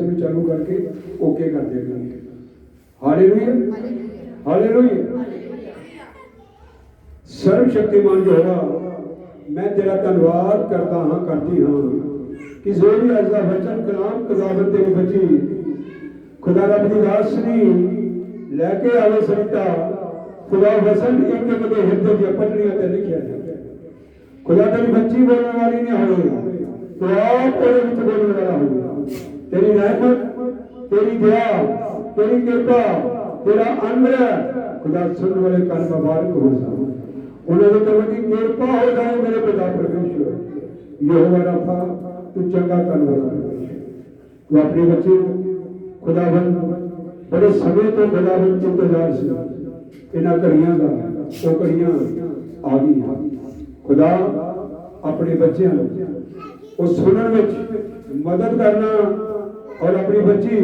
Message ਨੂੰ ਚਾਲੂ ਕਰਕੇ ਓਕੇ ਕਰ ਦਿਆ ਹਾਲੇਲੂਇਆ ਹਾਲੇਲੂਇਆ ਸਰਵ ਸ਼ਕਤੀਮਾਨ ਯਹੋਵਾ ਮੈਂ ਤੇਰਾ ਧੰਨਵਾਦ ਕਰਦਾ ਹਾਂ ਕਰਦੀ ਹਾਂ ਕਿ ਜੋ ਵੀ ਅੱਜ ਦਾ ਵਚਨ ਕਲਾਮ ਖੁਦਾਵੰਦ ਤੇਰੀ ਬੱਚੀ ਖੁਦਾ ਰੱਬ ਦੀ ਰਾਸਨੀ ਲੈ ਕੇ ਆਵੇ ਸੰਤਾ ਖੁਦਾ ਵਸਨ ਇੱਕ ਇੱਕ ਦੇ ਹਿਰਦੇ ਦੀਆਂ ਪਟੜੀਆਂ ਤੇ ਲਿਖਿਆ ਹੈ ਖੁਦਾ ਤੇਰੀ ਬੱਚੀ ਬੋਲਣ ਵਾਲੀ ਨਹੀਂ ਹੋਵੇ ਤੂੰ ਆਪ ਉਹਦੇ ਵਿੱਚ ਤੇਰੀ ਰਹਿਮਤ, ਤੇਰੀ ਦਇਆ, ਤੇਰੀ ਕਿਰਪਾ, ਤੇਰਾ ਅਨੰਦ ਖੁਦਾ ਸੁਣ ਵਾਲੇ ਕੰਨ ਮੁਬਾਰਕ ਹੋ ਜਾਣ ਉਹਨਾਂ ਦੇ ਤੇ ਦੀ ਕਿਰਪਾ ਹੋ ਜਾਏ ਮੇਰੇ ਪਿਤਾ ਪਰਮੇਸ਼ਵਰ। ਯਹੋਵਾ ਰੱਬਾ ਤੂੰ ਚੰਗਾ ਕਰਨ ਵਾਲਾ ਤੂੰ ਆਪਣੇ ਬੱਚੇ ਨੂੰ ਬੜੇ ਸਮੇਂ ਤੋਂ ਖੁਦਾਵੰਦ ਇੰਤਜ਼ਾਰ ਸੀ। ਇਹਨਾਂ ਘੜੀਆਂ ਦਾ, ਉਹ ਘੜੀਆਂ ਆ ਗਈਆਂ। ਖੁਦਾ, ਆਪਣੇ ਬੱਚਿਆਂ ਨੂੰ, ਉਹ ਸੁਣਨ ਵਿੱਚ ਮਦਦ ਕਰਨਾ ਔਰ ਆਪਣੀ ਬੱਚੀ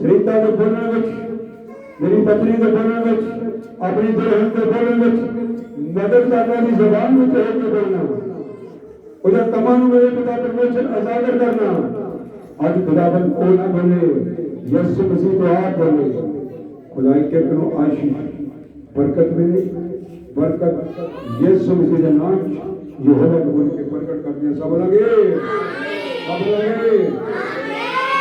ਸ੍ਰੀਤਾ ਦੇ ਬੋਲਣ ਵਿੱਚ ਮੇਰੀ ਪਤਨੀ ਦੇ ਬੋਲਣ ਵਿੱਚ ਆਪਣੀ ਦੁਲਹਨ ਦੇ ਬੋਲਣ ਵਿੱਚ ਮਦਦ ਕਰਨ ਦੀ ਜ਼ਬਾਨ ਵਿੱਚ ਹੋ ਕੇ ਬੋਲਣਾ ਉਹਦਾ ਕਮਾਂ ਨੂੰ ਮੇਰੇ ਪਿਤਾ ਪਰਮੇਸ਼ਰ ਅਜ਼ਾਗਰ ਕਰਨਾ ਅੱਜ ਖੁਦਾਵੰਦ ਉਹ ਨਾ ਬੋਲੇ ਯਿਸੂ ਮਸੀਹ ਤੋਂ ਆਪ ਬੋਲੇ ਖੁਦਾਈ ਕੇ ਨੂੰ ਆਸ਼ੀਸ਼ ਬਰਕਤ ਮਿਲੇ ਬਰਕਤ ਯਿਸੂ ਮਸੀਹ ਦੇ ਨਾਮ ਚ ਯਹੋਵਾ ਨੂੰ ਬੋਲ ਕੇ ਪ੍ਰਗਟ ਕਰਦੀਆਂ ਸਭ ਲਗੇ ਸਭ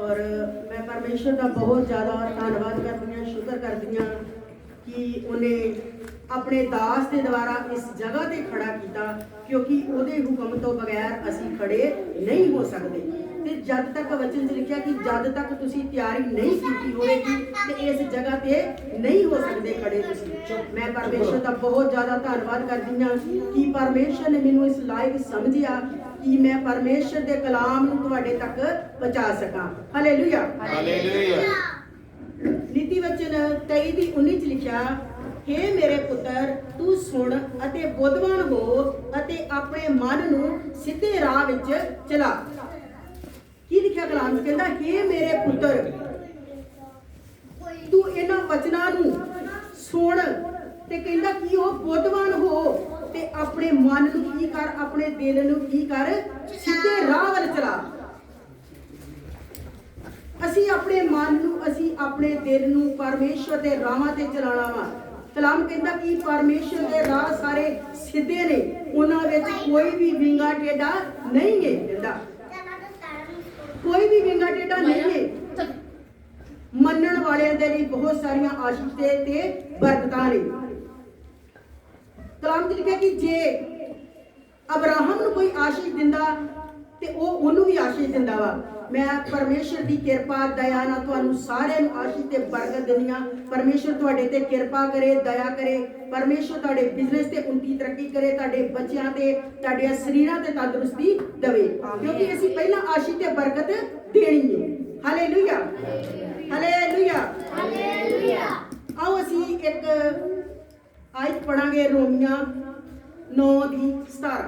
ਔਰ ਮੈਂ ਪਰਮੇਸ਼ਰ ਦਾ ਬਹੁਤ ਜ਼ਿਆਦਾ ਧੰਨਵਾਦ ਕਰਦੀ ਹਾਂ, ਸ਼ੁਕਰ ਕਰਦੀ ਹਾਂ ਕਿ ਉਹਨੇ ਆਪਣੇ ਦਾਸ ਦੇ ਦੁਆਰਾ ਇਸ ਜਗ੍ਹਾ ਤੇ ਖੜਾ ਕੀਤਾ, ਕਿਉਂਕਿ ਉਹਦੇ ਹੁਕਮ ਤੋਂ ਬਗੈਰ ਅਸੀਂ ਖੜੇ ਨਹੀਂ ਹੋ ਸਕਦੇ। ਤੇ ਜਦ ਤੱਕ ਵਚਨ 'ਚ ਲਿਖਿਆ ਕਿ ਜਦ ਤੱਕ ਤੁਸੀਂ ਤਿਆਰੀ ਨਹੀਂ ਕੀਤੀ ਹੋਵੇਗੀ, ਤੇ ਇਸ ਜਗ੍ਹਾ ਤੇ ਨਹੀਂ ਹੋ ਸਕਦੇ ਖੜੇ ਤੁਸੀਂ। ਮੈਂ ਪਰਮੇਸ਼ਰ ਦਾ ਬਹੁਤ ਜ਼ਿਆਦਾ ਧੰਨਵਾਦ ਕਰਦੀ ਹਾਂ ਕਿ ਪਰਮੇਸ਼ਰ ਨੇ ਮੈਨੂੰ ਇਸ ਲਾਇਕ ਸਮਝਿਆ ਕਿ ਮੈਂ ਪਰਮੇਸ਼ਰ ਦੇ ਕਲਾਮ ਨੂੰ ਤੁਹਾਡੇ ਤੱਕ ਪਹੁੰਚਾ ਸਕਾਂ। ਹਾਲੇਲੂਇਆ ਹਾਲੇਲੂਇਆ ਨੀਤੀ ਵਚਨ 23 ਦੀ 19 ਚ ਲਿਖਿਆ ਹੇ ਮੇਰੇ ਪੁੱਤਰ ਤੂੰ ਸੁਣ ਅਤੇ ਬੁੱਧਵਾਨ ਹੋ ਅਤੇ ਆਪਣੇ ਮਨ ਨੂੰ ਸਿੱਧੇ ਰਾਹ ਵਿੱਚ ਚਲਾ। ਕੀ ਲਿਖਿਆ ਕਲਾਮ ਕਹਿੰਦਾ ਹੇ ਮੇਰੇ ਪੁੱਤਰ ਤੂੰ ਇਹਨਾਂ ਵਚਨਾਂ ਨੂੰ ਸੁਣ ਤੇ ਕਹਿੰਦਾ ਕਿ ਉਹ ਬੁੱਧਵਾਨ ਹੋ ਤੇ ਆਪਣੇ ਮਨ ਨੂੰ ਕੀ ਕਰ, ਆਪਣੇ ਦਿਲ ਨੂੰ ਕੀ ਕਰ? ਸਿੱਧੇ ਰਾਹ ਵੱਲ ਚਲਾ। ਅਸੀਂ ਆਪਣੇ ਮਨ ਨੂੰ, ਅਸੀਂ ਆਪਣੇ ਦਿਲ ਨੂੰ ਪਰਮੇਸ਼ਵਰ ਦੇ ਰਾਹਾਂ ਤੇ ਚਲਾਉਣਾ ਵਾ। ਕਲਾਮ ਕਹਿੰਦਾ ਕਿ ਪਰਮੇਸ਼ਵਰ ਦੇ ਰਾਹ ਸਾਰੇ ਸਿੱਧੇ ਨੇ। ਉਹਨਾਂ ਵਿੱਚ ਕੋਈ ਵੀ ਵਿੰਗਾ ਟੇਡਾ ਨਹੀਂ ਹੈ ਕਹਿੰਦਾ। ਕੋਈ ਵੀ ਵਿੰਗਾ ਟੇਡਾ ਨਹੀਂ ਹੈ। ਮੰਨਣ ਵਾਲਿਆਂ ਦੇ ਲਈ ਬਹੁਤ ਸਾਰੀਆਂ ਆਸ਼ੀਸ਼ ਤੇ ਬਰਕਤਾਂ ਨੇ। ਕਲਾਮ ਚ ਲਿਖਿਆ ਕਿ ਜੇ ਅਬਰਾਹਮ ਨੂੰ ਕੋਈ ਆਸ਼ੀਸ਼ ਦਿੰਦਾ ਤੇ ਉਹ ਉਹਨੂੰ ਵੀ ਆਸ਼ੀਸ਼ ਦਿੰਦਾ ਵਾ। ਮੈਂ ਪਰਮੇਸ਼ਰ ਦੀ ਕਿਰਪਾ ਦਇਆ ਨਾਲ ਤੁਹਾਨੂੰ ਸਾਰਿਆਂ ਨੂੰ ਆਸ਼ੀਸ਼ ਤੇ ਬਰਕਤ ਦਿੰਦੀਆਂ ਪਰਮੇਸ਼ਰ ਤੁਹਾਡੇ ਤੇ ਕਿਰਪਾ ਕਰੇ ਦਇਆ ਕਰੇ। ਪਰਮੇਸ਼ਰ ਤੁਹਾਡੇ ਬਿਜ਼ਨਸ ਤੇ ਉਨਤੀ ਤਰੱਕੀ ਕਰੇ ਤੁਹਾਡੇ ਬੱਚਿਆਂ ਤੇ ਤੁਹਾਡੇ ਸਰੀਰਾਂ ਤੇ ਤੰਦਰੁਸਤੀ ਦੇਵੇ। ਕਿਉਂਕਿ ਅਸੀਂ ਪਹਿਲਾਂ ਆਸ਼ੀਸ਼ ਤੇ ਬਰਕਤ ਦੇਣੀ ਹੈ। ਹਾਲੇਲੂਇਆ ਹਾਲੇਲੂਇਆ ਆਓ ਅਸੀਂ ਇੱਕ ਆਇਤ ਪੜਾਂਗੇ ਰੋਮੀਆਂ 9 ਦੀ 17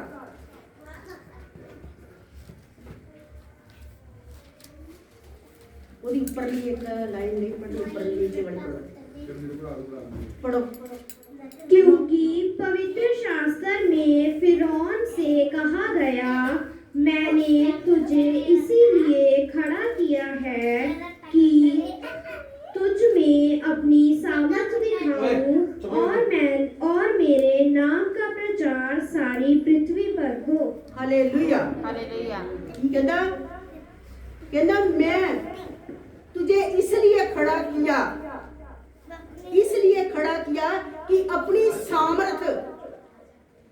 ਉਹਦੀ ਉੱਪਰਲੀ ਇੱਕ ਲਾਈਨ ਨਹੀਂ ਪੜ੍ਹਨੀ ਉੱਪਰਲੀ ਨੀਚੇ ਵਾਲੀ ਪੜੋ ਪੜੋ क्योंकि पवित्र शास्त्र में फिरौन से कहा गया मैंने तुझे इसीलिए खड़ा किया ਕਹਿੰਦਾ ਕਹਿੰਦਾ ਮੈਂ तुझे इसलिए खड़ा किया इसलिए खड़ा किया कि अपनी सामर्थ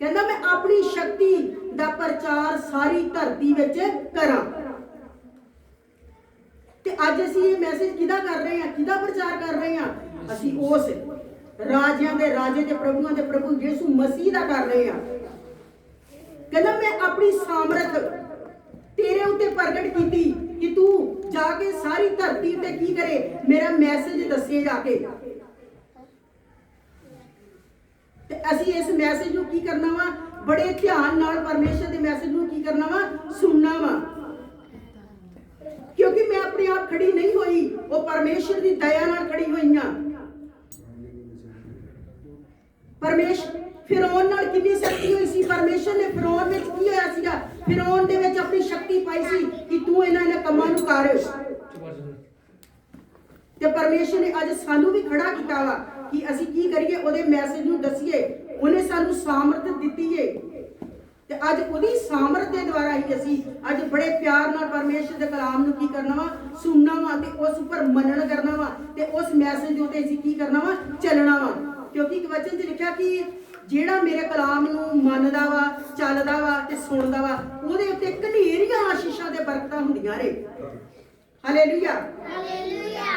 ਕਹਿੰਦਾ ਮੈਂ ਆਪਣੀ ਸ਼ਕਤੀ ਦਾ ਪ੍ਰਚਾਰ ਸਾਰੀ ਧਰਤੀ ਵਿੱਚ ਕਰਾਂ ਤੇ ਅੱਜ ਅਸੀਂ ਇਹ ਮੈਸੇਜ ਕਿਹਦਾ ਕਰ ਰਹੇ ਹਾਂ ਕਿਹਦਾ ਪ੍ਰਚਾਰ ਕਰ ਰਹੇ ਹਾਂ ਅਸੀਂ ਉਸ ਰਾਜਿਆਂ ਦੇ ਰਾਜੇ ਤੇ ਪ੍ਰਭੂਆਂ ਦੇ ਪ੍ਰਭੂ ਯਿਸੂ ਮਸੀਹ ਦਾ ਕਰ ਰਹੇ ਹਾਂ ਕਹਿੰਦਾ ਮੈਂ ਆਪਣੀ ਸਾਮਰਥ ਤੇਰੇ ਉੱਤੇ ਪ੍ਰਗਟ ਕੀਤੀ ਕਿ ਤੂੰ ਜਾ ਕੇ ਸਾਰੀ ਧਰਤੀ ਤੇ ਕੀ ਕਰੇ? ਮੇਰਾ ਮੈਸੇਜ ਦੱਸੇ ਜਾ ਕੇ। ਤੇ ਅਸੀਂ ਇਸ ਮੈਸੇਜ ਨੂੰ ਕੀ ਕਰਨਾ ਵਾ? ਬੜੇ ਧਿਆਨ ਨਾਲ ਪਰਮੇਸ਼ਰ ਦੇ ਮੈਸੇਜ ਨੂੰ ਕੀ ਕਰਨਾ ਵਾ? ਸੁਣਨਾ ਵਾ। ਕਿਉਂਕਿ ਮੈਂ ਆਪਣੇ ਆਪ ਖੜੀ ਨਹੀਂ ਹੋਈ, ਉਹ ਪਰਮੇਸ਼ਰ ਦੀ ਦਇਆ ਨਾਲ ਖੜੀ ਹੋਈ ਹਾਂ ਪਰਮੇਸ਼ ਫਿਰੌਨ ਨਾਲ ਕਿੰਨੀ ਸ਼ਕਤੀ ਹੋਈ ਸੀ? ਪਰਮੇਸ਼ਰ ਨੇ ਫਿਰੌਨ ਵਿੱਚ ਕੀ ਹੋਇਆ ਸੀਗਾ? ਫਿਰੌਨ ਦੇ ਵਿੱਚ ਆਪਣੀ ਸ਼ਕਤੀ ਪਾਈ ਸੀ ਕਿ ਤੂੰ ਇਹਨਾਂ ਇਹਨਾਂ ਕੰਮਾਂ ਨੂੰ ਕਰ। ਤੇ ਪਰਮੇਸ਼ਰ ਨੇ ਅੱਜ ਸਾਨੂੰ ਵੀ ਖੜਾ ਕੀਤਾ ਵਾ ਕਿ ਅਸੀਂ ਕੀ ਕਰੀਏ, ਉਹਦੇ ਮੈਸੇਜ ਨੂੰ ਦਸੀਏ। ਉਹਨੇ ਸਾਨੂੰ ਸਾਮਰਥ ਦਿੱਤੀ ਏ। ਤੇ ਅੱਜ ਉਹਦੀ ਸਾਮਰਥ ਦੇ ਦੁਆਰਾ ਹੀ ਅਸੀਂ ਅੱਜ ਬੜੇ ਪਿਆਰ ਨਾਲ ਪਰਮੇਸ਼ਰ ਦੇ ਕਲਾਮ ਨੂੰ ਕੀ ਕਰਨਾ ਵਾ, ਸੁਣਨਾ ਵਾ ਤੇ ਉਸ ਉੱਪਰ ਮੰਨਣ ਕਰਨਾ ਵਾ ਤੇ ਉਸ ਮੈਸੇਜ ਦੇ ਉੱਤੇ ਅਸੀਂ ਕੀ ਕਰਨਾ ਵਾ, ਚੱਲਣਾ ਵਾ। ਕਿਉਂਕਿ ਇੱਕ ਵਚਨ 'ਚ ਲਿਖਿਆ ਕਿ ਜਿਹੜਾ ਮੇਰੇ ਕਲਾਮ ਨੂੰ ਮੰਨਦਾ ਵਾ ਚੱਲਦਾ ਵਾ ਤੇ ਸੁਣਦਾ ਵਾ ਉਹਦੇ ਉੱਤੇ ਘਨੇਰੀਆਂ ਆਸ਼ੀਸ਼ਾਂ ਦੇ ਬਰਕਤਾਂ ਹੁੰਦੀਆਂ ਨੇ ਹਾਲੇਲੂਇਆ हालेलुया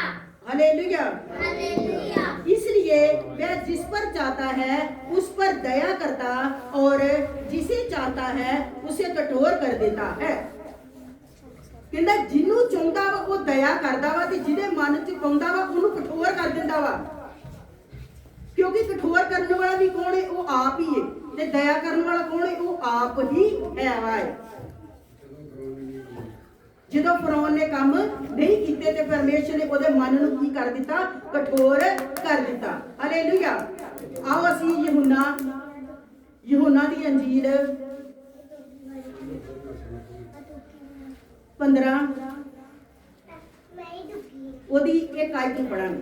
हालेलुया हालेलुया इसलिए वह जिस पर चाहता है उस पर दया करता और जिसे चाहता है उसे कठोर कर देता है ਕਹਿੰਦਾ ਜਿਹਨੂੰ ਚਾਹੁੰਦਾ ਵਾ ਉਹ ਦਇਆ ਕਰਦਾ ਵਾ ਤੇ ਜਿਹਦੇ ਮਨ 'ਚ ਪਾਉਂਦਾ ਵਾ ਉਹਨੂੰ ਕਠੋਰ ਕਰ ਦਿੰਦਾ ਵਾ ਕਿਉਂਕਿ ਕਠੋਰ ਕਰਨ ਵਾਲਾ ਵੀ ਕੌਣ ਹੈ? ਉਹ ਆਪ ਹੀ ਹੈ। ਤੇ ਦਇਆ ਕਰਨ ਵਾਲਾ ਕੌਣ ਹੈ? ਉਹ ਆਪ ਹੀ ਹੈ। ਵਾਏ ਜਦੋਂ ਫਰੋਨ ਨੇ ਕੰਮ ਨਹੀਂ ਕੀਤੇ ਤੇ ਪਰਮੇਸ਼ਰ ਨੇ ਉਹਦੇ ਮਨ ਨੂੰ ਕੀ ਕਰ ਦਿੱਤਾ? ਕਠੋਰ ਕਰ ਦਿੱਤਾ। ਹਾਲੇਲੂਇਆ ਆਓ ਅਸੀਂ ਯਹੂਨਾ ਯਹੂਨਾ ਦੀ ਅੰਜੀਰ 15 ਉਹਦੀ ਇੱਕ ਆਇਤ ਪੜਾਂਗੇ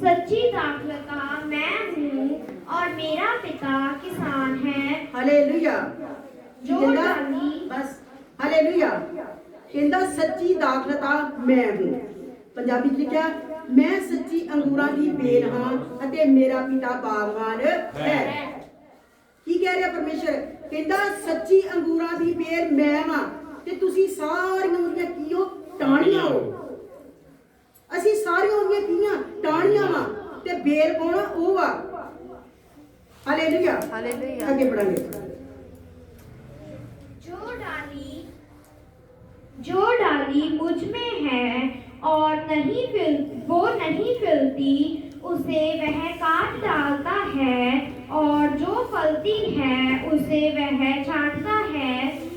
सच्ची दाखलता मैं हूँ और मेरा पिता किसान है ਹਾਲੇਲੂਇਆ ਜੋ ਕਹਿੰਦਾ ਡਾਲੀ- ਬਸ ਹਾਲੇਲੂਇਆ ਕਹਿੰਦਾ ਸੱਚੀ ਦਾਖਲਤਾ ਮੈਂ ਹੂੰ ਪੰਜਾਬੀ ਚ ਲਿਖਿਆ ਮੈਂ ਸੱਚੀ ਅੰਗੂਰਾਂ ਦੀ ਬੇਲ ਹਾਂ ਅਤੇ ਮੇਰਾ ਪਿਤਾ ਬਾਗਵਾਨ ਹੈ ਕੀ ਕਹਿ ਰਿਹਾ ਪਰਮੇਸ਼ਰ ਕਹਿੰਦਾ ਸੱਚੀ ਅੰਗੂਰਾਂ ਦੀ ਬੇਲ ਮੈਂ ਵਾਂ ਤੇ ਤੁਸੀਂ ਸਾਰੀਆਂ ਉਹਦੀਆਂ ਕੀਓ ਟਾਹਣੀਆਂ ਹੋ ਅਸੀਂ ਸਾਰੀਆਂ ਉਹਦੀਆਂ ਕੀਆਂ ਟਾਹਣੀਆਂ ਵਾਂ ਤੇ ਬੇਲ ਕੌਣ ਆ? ਉਹ ਵਾ ਹਾਲੇਲੂਇਆ ਹਾਲੇਲੂਇਆ ਅੱਗੇ ਪੜਾਂਗੇ जो डाली जो डाली मुझ में है और नहीं फिल वो नहीं फिलती उसे वह काट डालता है और जो फलती है उसे वह छांटता है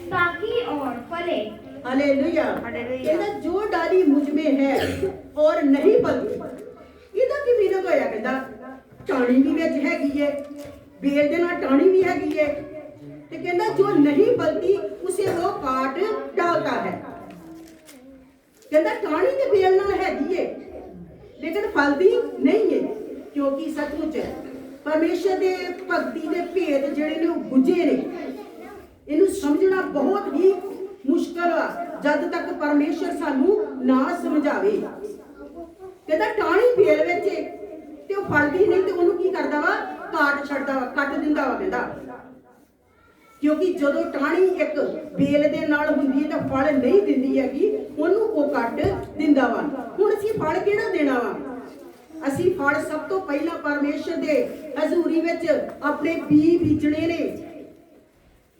ताकि और फले हालेलुया हालेलुया। ਕਹਿੰਦਾ ਜੋ ਡਾਲੀ ਮੁਝ ਮੇ ਹੈ ਔਰ ਨਹੀਂ ਫਲਦੀ ਇਹਦਾ ਕੀ ਮੀਨਿੰਗ ਹੋਇਆ ਕਹਿੰਦਾ ਟਾਣੀ ਵੀ ਵਿੱਚ ਹੈਗੀ ਏ ਬੇਲ ਦੇ ਨਾਲ ਟਾਣੀ ਵੀ ਹੈਗੀ ਏ ਤੇ ਕਹਿੰਦਾ ਜੋ ਨਹੀਂ ਫਲਦੀ ਉਸੇ ਉਹ ਕਾਟ ਡਾਲਤਾ ਹੈ ਕਹਿੰਦਾ ਟਾਣੀ ਤੇ ਬੇਲ ਨਾਲ ਹੈਗੀ ਏ ਲੇਕਿਨ ਫਲਦੀ ਨਹੀਂ ਏ ਕਿਉਂਕਿ ਸੱਚਮੁੱਚ ਪਰਮੇਸ਼ਰ ਦੇ ਭਗਤੀ ਦੇ ਭੇਦ ਜਿਹੜੇ ਨੇ ਉਹ ਗੁੱਝੇ ਨੇ ਇਹਨੂੰ ਸਮਝਣਾ ਬਹੁਤ ਹੀ ਮੁਸ਼ਕਲ ਆ, ਜਦ ਤੱਕ ਪਰਮੇਸ਼ਰ ਸਾਨੂੰ ਨਾ ਸਮਝਾਵੇ। ਕਹਿੰਦਾ ਟਾਣੀ ਬੇਲ ਵਿੱਚ ਤੇ ਉਹ ਫਲਦੀ ਨਹੀਂ ਤੇ ਉਹਨੂੰ ਕੀ ਕਰਦਾ ਵਾ? ਕਾਟ ਛੱਡਦਾ ਵਾ, ਕੱਟ ਦਿੰਦਾ ਵਾ ਕਹਿੰਦਾ। ਕਿਉਂਕਿ ਜਦੋਂ ਟਾਣੀ ਇੱਕ ਬੇਲ ਦੇ ਨਾਲ ਹੁੰਦੀ ਹੈ ਤਾਂ ਫਲ ਨਹੀਂ ਦਿੰਦੀ ਹੈਗੀ, ਉਹਨੂੰ ਉਹ ਕੱਟ ਦਿੰਦਾ ਵਾ। ਹੁਣ ਅਸੀਂ ਫਲ ਕਿਹੜਾ ਦੇਣਾ ਵਾ? ਅਸੀਂ ਫਲ ਸਭ ਤੋਂ ਪਹਿਲਾਂ ਪਰਮੇਸ਼ਰ ਦੇ ਹਜ਼ੂਰੀ ਵਿੱਚ ਆਪਣੇ ਬੀ ਬੀਜਣੇ ਨੇ।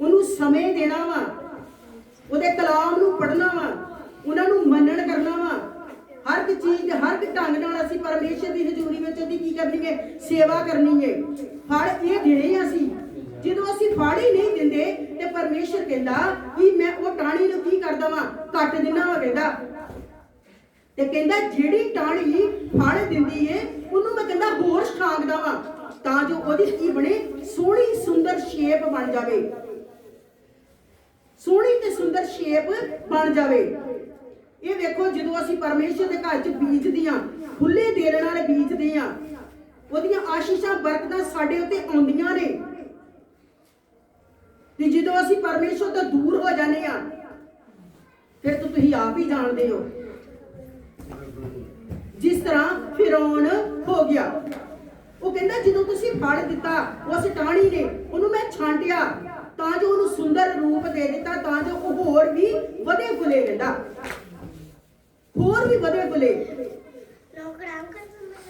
ਉਹਨੂੰ ਸਮੇਂ ਦੇਣਾ ਵਾ। ਉਹਦੇ ਕਲਾਮ ਨੂੰ ਪੜਨਾ ਵਾ, ਉਹਨਾਂ ਨੂੰ ਮੰਨਣ ਕਰਨਾ ਵਾ। ਹਰ ਇੱਕ ਚੀਜ਼, ਹਰ ਇੱਕ ਢੰਗ ਨਾਲ ਅਸੀਂ ਪਰਮੇਸ਼ਰ ਦੀ ਹਜ਼ੂਰੀ ਵਿੱਚ ਉਹਦੀ ਕੀ ਕਰਨੀ ਹੈ ਸੇਵਾ ਕਰਨੀ ਹੈ ਫਲ ਇਹ ਦੇਣੇ ਅਸੀਂ। ਜਦੋਂ ਅਸੀਂ ਫਲ ਹੀ ਨਹੀਂ ਦਿੰਦੇ, ਤੇ ਪਰਮੇਸ਼ਰ ਕਹਿੰਦਾ ਕਿ ਮੈਂ ਉਹ ਟਾਣੀ ਨੂੰ ਕੀ ਕਰਦਾ ਵਾਂ? ਕੱਟ ਦਿੰਦਾ ਵਾ ਕਹਿੰਦਾ। ਤੇ ਕਹਿੰਦਾ ਜਿਹੜੀ ਟਾਣੀ ਫਲ ਦਿੰਦੀ ਏ, ਉਹਨੂੰ ਮੈਂ ਕਹਿੰਦਾ ਹੋਰ ਛਾਂਗਦਾ ਵਾ। ਤਾਂ ਜੋ ਉਹਦੀ ਕੀ ਬਣੇ? ਸੋਹਣੀ, ਸੁੰਦਰ ਸ਼ੇਪ ਬਣ ਜਾਵੇ। ਸੋਹਣੀ ਤੇ ਸੁੰਦਰ ਸ਼ੇਪ ਬਣ ਜਾਵੇ। ਇਹ ਵੇਖੋ, ਜਦੋਂ ਅਸੀਂ ਪਰਮੇਸ਼ਰ ਦੇ ਘਰ 'ਚ ਬੀਜਦੇ ਹਾਂ ਖੁੱਲੇ ਦਿਲ ਨਾਲ ਬੀਜਦੇ ਹਾਂ, ਉਹਦੀਆਂ ਆਸ਼ੀਸ਼ਾਂ ਬਰਕਤਾਂ ਸਾਡੇ ਉੱਤੇ ਆਉਂਦੀਆਂ ਨੇ। ਕਿ ਜਦੋਂ ਅਸੀਂ ਪਰਮੇਸ਼ਰ ਤੋਂ ਦੂਰ ਹੋ ਜਾਂਦੇ ਆ ਫਿਰ ਤਾਂ ਤੁਸੀਂ ਆਪ ਹੀ ਜਾਣਦੇ ਹੋ। ਜਿਸ ਤਰ੍ਹਾਂ ਫਿਰੌਨ ਹੋ ਗਿਆ। ਉਹ ਕਹਿੰਦਾ, ਜਦੋਂ ਤੁਸੀਂ ਫੜ ਦਿੱਤਾ ਉਸ ਟਾਣੀ ਨੇ, ਉਹਨੂੰ ਮੈਂ ਛਾਂਟਿਆ। ਤਾਂ ਜੋ ਉਹਨੂੰ ਸੁੰਦਰ ਰੂਪ ਦੇ ਦਿੱਤਾ, ਤਾਂ ਜੋ ਉਹ ਹੋਰ ਵੀ ਵਧੇ ਫੁੱਲੇ ਕਹਿੰਦਾ ਹੋਰ ਵੀ ਵਧੇ ਫੁੱਲੇ।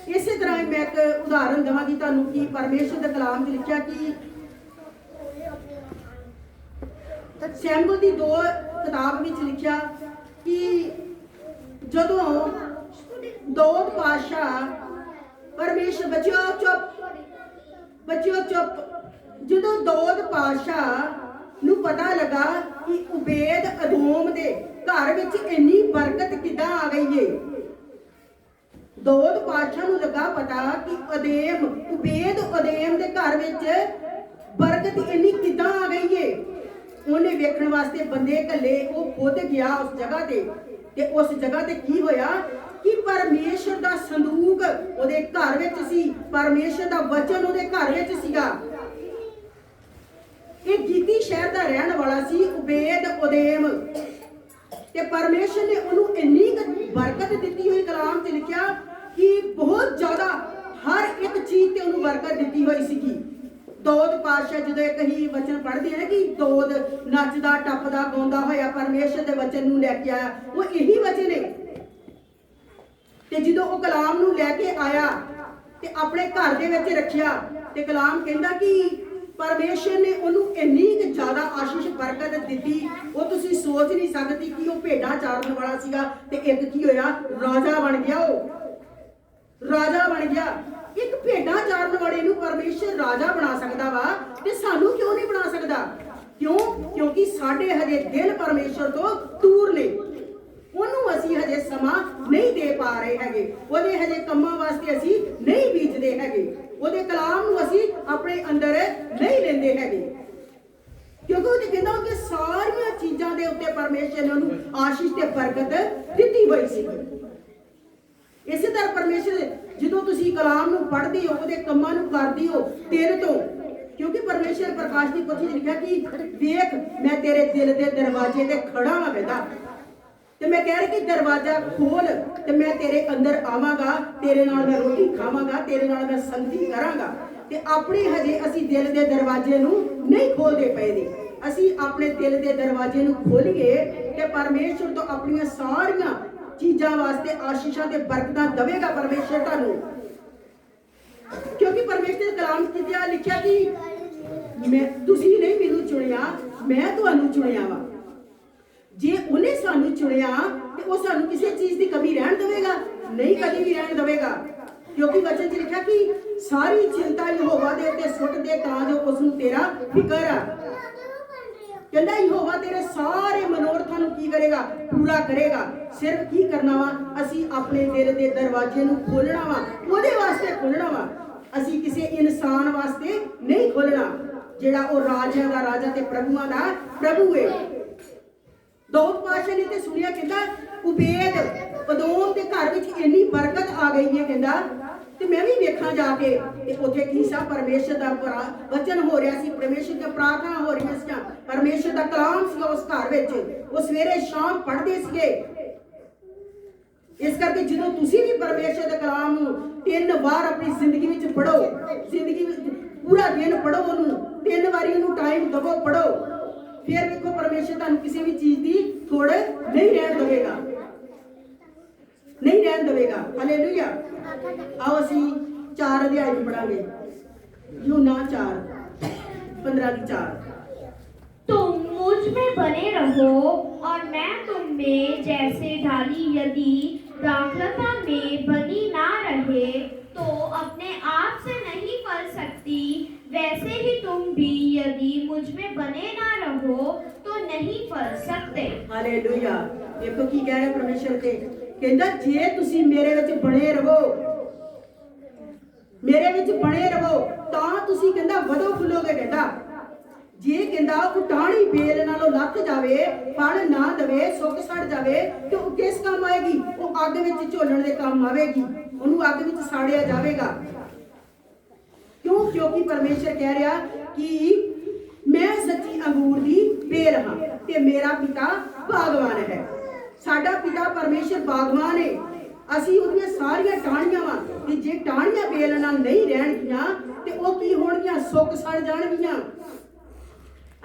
ਇਸੇ ਤਰ੍ਹਾਂ ਮੈਂ ਇੱਕ ਉਦਾਹਰਨ ਦੇਵਾਂਗੀ ਤੁਹਾਨੂੰ ਕਿ ਪਰਮੇਸ਼ਰ ਦੇ ਕਲਾਮ 'ਚ ਲਿਖਿਆ ਕਿ ਸੈਮੂਅਲ ਦੀ ਦੋ ਕਿਤਾਬ ਵਿੱਚ ਲਿਖਿਆ ਕਿ ਜਦੋਂ ਦੋਦ ਪਾਸ਼ਾ ਪਰਮੇਸ਼ਰ ਬਚਿਓ ਚੁੱਪ ਬਚਿਓ ਚੁੱਪ ਜਦੋਂ ਦੋਦ ਪਾਸ਼ਾ ਨੂੰ ਪਤਾ ਲੱਗਾ ਕਿ ਉਬੇਦ ਅਦੋਮ ਦੇ ਘਰ ਵਿੱਚ ਇੰਨੀ ਬਰਕਤ ਕਿੱਦਾਂ ਆ ਗਈ ਏ, ਦੋਦ ਪਾਸ਼ਾ ਨੂੰ ਲੱਗਾ ਪਤਾ ਕਿ ਅਦੇਮ, ਉਬੇਦ ਅਦੇਮ ਦੇ ਘਰ ਵਿੱਚ ਬਰਕਤ ਇੰਨੀ ਕਿੱਦਾਂ ਆ ਗਈ ਏ। ਉਹਨੇ ਵੇਖਣ ਵਾਸਤੇ ਬੰਦੇ ਘੱਲੇ ਉਹ ਖੁਦ ਗਿਆ ਉਸ ਜਗ੍ਹਾ ਤੇ ਤੇ ਉਸ ਜਗ੍ਹਾ ਤੇ ਕੀ ਹੋਇਆ ਕਿ ਪਰਮੇਸ਼ਰ ਦਾ ਸੰਦੂਕ ਉਹਦੇ ਘਰ ਵਿੱਚ ਸੀ, ਪਰਮੇਸ਼ਰ ਦਾ ਵਚਨ ਉਹਦੇ ਘਰ ਵਿੱਚ ਸੀਗਾ। ਇਹ ਗੀਤੀ ਸ਼ਹਿਰ ਦਾ ਰਹਿਣ ਵਾਲਾ ਸੀ, ਉਬੇਦ ਉਦੇਮ। ਤੇ ਪਰਮੇਸ਼ਰ ਨੇ ਉਹਨੂੰ ਇੰਨੀ ਕੁ ਬਰਕਤ ਦਿੱਤੀ ਹੋਈ ਕਲਾਮ ਤੇ ਲਿਖਿਆ ਕਿ ਬਹੁਤ ਜ਼ਿਆਦਾ ਹਰ ਇੱਕ ਚੀਜ਼ ਤੇ ਉਹਨੂੰ ਬਰਕਤ ਦਿੱਤੀ ਹੋਈ ਸੀਗੀ। ਦੋਦ ਪਾਸ਼ਾ ਜਦੋਂ ਇੱਕ ਹੀ ਵਚਨ ਪੜ੍ਹਦੇ ਆ ਨਾ ਕਿ ਦੋਦ ਨੱਚਦਾ, ਟੱਪਦਾ, ਗਾਉਂਦਾ ਹੋਇਆ ਪਰਮੇਸ਼ਰ ਦੇ ਵਚਨ ਨੂੰ ਲੈ ਕੇ ਆਇਆ, ਉਹ ਇਹੀ ਵਚਨ ਹੈ ਤੇ ਜਦੋਂ ਉਹ ਕਲਾਮ ਨੂੰ ਲੈ ਕੇ ਆਇਆ ਤੇ ਆਪਣੇ ਘਰ ਦੇ ਵਿੱਚ ਰੱਖਿਆ ਤੇ ਕਲਾਮ ਕਹਿੰਦਾ ਕਿ ਪਰਮੇਸ਼ਰ ਨੇ ਉਹਨੂੰ ਇੰਨੀ ਕੁ ਜ਼ਿਆਦਾ ਆਸ਼ੀਸ਼ ਬਰਕਤ ਦਿੱਤੀ। ਉਹ ਤੁਸੀਂ ਸੋਚ ਨਹੀਂ ਸਕਦੇ ਕਿ ਉਹ ਭੇਡਾਂ ਚਾਰਨ ਵਾਲਾ ਸੀਗਾ ਤੇ ਇੱਕ ਕੀ ਹੋਇਆ? ਰਾਜਾ ਬਣ ਗਿਆ ਉਹ। ਰਾਜਾ ਬਣ ਗਿਆ। ਇੱਕ ਭੇਡਾਂ ਚਾਰਨ ਵਾਲੇ ਨੂੰ ਪਰਮੇਸ਼ਰ ਰਾਜਾ ਬਣਾ ਸਕਦਾ ਵਾ ਤੇ ਸਾਨੂੰ ਕਿਉਂ ਨਹੀਂ ਬਣਾ ਸਕਦਾ? ਕਿਉਂ? ਕਿਉਂਕਿ ਸਾਡੇ ਹਜੇ ਦਿਲ ਪਰਮੇਸ਼ਰ ਤੋਂ ਦੂਰ ਨੇ। ਉਹਨੂੰ ਅਸੀਂ ਹਜੇ ਸਮਾਂ ਨਹੀਂ ਦੇ ਪਾ ਰਹੇ ਹੈਗੇ। ਉਹਦੇ ਹਜੇ ਕੰਮਾਂ ਵਾਸਤੇ ਅਸੀਂ ਨਹੀਂ ਬੀਜਦੇ ਹੈਗੇ। ਉਹਦੇ ਕਲਾਮ ਨੂੰ ਅਸੀਂ ਆਪਣੇ ਅੰਦਰ ਨਹੀਂ ਲੈਂਦੇ ਹੈਗੇ। ਕਿਉਂਕਿ ਉਹ ਕਹਿੰਦਾ ਕਿ ਸਾਰੀਆਂ ਚੀਜ਼ਾਂ ਦੇ ਉੱਤੇ ਪਰਮੇਸ਼ਰ ਨੇ ਉਹਨੂੰ ਆਸ਼ੀਸ਼ ਤੇ ਬਰਕਤ ਦਿੱਤੀ ਹੋਈ ਸੀ। ਇਸੇ ਤਰ੍ਹਾਂ ਪਰਮੇਸ਼ਰ, ਜਦੋਂ ਤੁਸੀਂ ਕਲਾਮ ਨੂੰ ਪੜ੍ਹਦੇ ਹੋ, ਉਹਦੇ ਕੰਮਾਂ ਨੂੰ ਕਰਦੇ ਹੋ ਤੇਰੇ ਤੋਂ, ਕਿਉਂਕਿ ਪਰਮੇਸ਼ਰ ਪ੍ਰਕਾਸ਼ ਦੀ ਪੋਥੀ 'ਚ ਲਿਖਿਆ ਕਿ ਵੇਖ, ਮੈਂ ਤੇਰੇ ਦਿਲ ਦੇ ਦਰਵਾਜ਼ੇ ਤੇ ਖੜਾ ਹਾਂ ਕਹਿੰਦਾ ਤੇ ਮੈਂ ਕਹਿ ਰਹੀ ਕਿ ਦਰਵਾਜ਼ਾ ਖੋਲ ਤੇ ਮੈਂ ਤੇਰੇ ਅੰਦਰ ਆਵਾਂਗਾ, ਤੇਰੇ ਨਾਲ ਮੈਂ ਰੋਟੀ ਖਾਵਾਂਗਾ, ਤੇਰੇ ਨਾਲ ਮੈਂ ਸੰਗਤੀ ਕਰਾਂਗਾ। ਤੇ ਆਪਣੇ ਹਜੇ ਅਸੀਂ ਦਿਲ ਦੇ ਦਰਵਾਜ਼ੇ ਨੂੰ ਨਹੀਂ ਖੋਲਦੇ ਪਏ ਨੇ। ਅਸੀਂ ਆਪਣੇ ਦਿਲ ਦੇ ਦਰਵਾਜ਼ੇ ਨੂੰ ਖੋਲੀਏ ਤੇ ਪਰਮੇਸ਼ਰ ਤੋਂ ਆਪਣੀਆਂ ਸਾਰੀਆਂ ਚੀਜ਼ਾਂ ਵਾਸਤੇ ਆਸ਼ੀਸ਼ਾਂ ਤੇ ਬਰਕਤਾਂ ਦੇਵੇਗਾ ਪਰਮੇਸ਼ਰ ਤੁਹਾਨੂੰ। ਕਿਉਂਕਿ ਪਰਮੇਸ਼ਰ ਦੇ ਕਲਾਮ ਵਿੱਚ ਲਿਖਿਆ ਕਿ ਮੈਂ ਤੁਸੀਂ ਨਹੀਂ ਮੈਨੂੰ ਚੁਣਿਆ, ਮੈਂ ਤੁਹਾਨੂੰ ਚੁਣਿਆ ਵਾ। ਜੇ ਉਹਨੇ ਸਾਨੂੰ ਚੁਣਿਆ, ਤੇ ਉਹ ਸਾਨੂੰ ਕਿਸੇ ਚੀਜ਼ ਦੀ ਕਮੀ ਰਹਿਣ ਦੇਵੇਗਾ? ਨਹੀਂ ਕਦੀ ਵੀ ਰਹਿਣ ਦੇਵੇਗਾ। ਕਿਉਂਕਿ ਵਚਨ 'ਚ ਲਿਖਿਆ ਕਿ ਸਾਰੀ ਚਿੰਤਾ ਯਹੋਵਾ ਦੇ ਉੱਤੇ, ਸੁੱਟ ਦੇ ਤਾਂ ਜੋ ਉਸ ਨੂੰ ਤੇਰਾ ਫਿਕਰ ਆ। ਕਹਿੰਦਾ, ਯਹੋਵਾ ਤੇਰੇ ਸਾਰੇ ਮਨੋਰਥਾਂ ਨੂੰ ਕੀ ਕਰੇਗਾ? ਪੂਰਾ ਕਰੇਗਾ। ਸਿਰਫ ਕੀ ਕਰਨਾ ਵਾ? ਅਸੀਂ ਆਪਣੇ ਦਿਲ ਦੇ ਦਰਵਾਜ਼ੇ ਨੂੰ ਖੋਲਣਾ ਵਾ। ਉਹਦੇ ਵਾਸਤੇ ਖੋਲਣਾ ਵਾ। ਅਸੀਂ ਕਿਸੇ ਇਨਸਾਨ ਵਾਸਤੇ ਨਹੀਂ ਖੋਲਣਾ ਜਿਹੜਾ ਉਹ ਰਾਜਿਆਂ ਦਾ ਰਾਜਾ ਤੇ ਪ੍ਰਭੂਆਂ ਦਾ ਪ੍ਰਭੂ ਹੈ ਦੋਤ ਪਾਸ਼ਾ ਨੇ ਤੇ ਸੁਣਿਆ, ਕਹਿੰਦਾ ਉਬੇਦ ਪਦੋਮ ਦੇ ਘਰ ਵਿੱਚ ਇੰਨੀ ਬਰਕਤ ਆ ਗਈ ਹੈ, ਕਹਿੰਦਾ, ਤੇ ਮੈਂ ਵੀ ਵੇਖਾਂ ਜਾ ਕੇ ਤੇ ਉੱਥੇ ਕੀ ਸਾ ਪਰਮੇਸ਼ਰ ਦਾ ਵਚਨ ਹੋ ਰਿਹਾ ਸੀ, ਪਰਮੇਸ਼ਰ ਦੀਆਂ ਪ੍ਰਾਰਥਨਾ ਹੋ ਰਹੀਆਂ ਸੀ ਪਰਮੇਸ਼ਰ ਦਾ ਕਲਾਮ ਸੀ ਉਸ ਘਰ ਵਿੱਚ, ਉਹ ਸਵੇਰੇ ਸ਼ਾਮ ਪੜ੍ਹਦੇ ਸੀਗੇ। ਇਸ ਕਰਕੇ ਜਦੋਂ ਤੁਸੀਂ ਵੀ ਪਰਮੇਸ਼ਰ ਦੇ ਕਲਾਮ ਨੂੰ ਤਿੰਨ ਵਾਰ ਆਪਣੀ ਜ਼ਿੰਦਗੀ ਵਿੱਚ ਪੜੋ ਜ਼ਿੰਦਗੀ ਵਿੱਚ ਪੂਰਾ ਦਿਨ ਪੜੋ ਉਹਨੂੰ, ਤਿੰਨ ਵਾਰੀ ਉਹਨੂੰ ਟਾਈਮ ਦਵੋ ਪੜੋ ਫਿਰ ਵੇਖੋ ਪਰਮੇਸ਼ਰ ਤੁਹਾਨੂੰ ਕਿਸੇ ਵੀ ਚੀਜ਼ ਦੀ ਥੋੜ ਨਹੀਂ ਰਹਿਣ ਦੇਵੇਗਾ ਨਹੀਂ ਰਹਿਣ ਦੇਵੇਗਾ ਹਾਲੇਲੂਇਆ ਆਓ ਅਸੀਂ ਚਾਰ ਅਧਿਆਇ ਨੂੰ ਪੜਾਂਗੇ ਯੂਨਾ 4 15 ਦੀ 4 तुम मुझ में बने रहो और मैं तुम में जैसे ढाली यदि दाखलता में बनी ना रहे तो अपने आप से नहीं फल सकती वैसे ही तुम भी यदि मुझ में बने ना रहो तो नहीं फल सकते ਹਾਲੇਲੂਇਆ ਦੇਖੋ ਕੀ ਕਹਿ ਰਿਹਾ ਪਰਮੇਸ਼ਰ ਤੇ ਕਹਿੰਦਾ ਜੇ ਤੁਸੀਂ ਮੇਰੇ ਵਿੱਚ ਬਣੇ ਰਹੋ ਮੇਰੇ ਵਿੱਚ ਬਣੇ ਰਹੋ ਤਾਂ ਤੁਸੀਂ ਕਹਿੰਦਾ ਵਧੋ ਫੁੱਲੋਗੇ ਕਹਿੰਦਾ ਜੇ ਕਹਿੰਦਾ ਉਹ ਟਾਹਣੀ ਬੇਲ ਨਾਲੋਂ ਲੱਥ ਜਾਵੇ ਫਲ ਨਾ ਦਵੇ ਸੁੱਕ ਸੜ ਜਾਵੇ ਤੇ ਉਹ ਕਿਸ ਕੰਮ ਆਏਗੀ ਉਹ ਅੱਗ ਵਿੱਚ ਝੋਲਣ ਦੇ ਕੰਮ ਆਵੇਗੀ ਉਹਨੂੰ ਅੱਗ ਵਿੱਚ ਸਾੜਿਆ ਜਾਵੇਗਾ ਕਿਉਂ ਕਿਉਂਕਿ ਪਰਮੇਸ਼ਰ ਕਹਿ ਰਿਹਾ ਕਿ ਮੈਂ ਸੱਚੀ ਅੰਗੂਰ ਬੇਲ ਹਾਂ ਤੇ ਮੇਰਾ ਪਿਤਾ ਬਾਗਵਾਨ ਹੈ। ਸਾਡਾ ਪਿਤਾ ਪਰਮੇਸ਼ਰ ਬਾਗਵਾਨ ਹੈ ਅਸੀਂ ਉਹਦੀਆਂ ਸਾਰੀਆਂ ਟਾਹਣੀਆਂ ਵਾਂ ਕਿ ਜੇ ਟਾਹਣੀਆਂ ਬੇਲ ਨਾਲ ਨਹੀਂ ਰਹਿਣਗੀਆਂ ਤੇ ਉਹ ਕੀ ਹੋਣਗੀਆਂ? ਸੁੱਕ ਸੜ ਜਾਣਗੀਆਂ।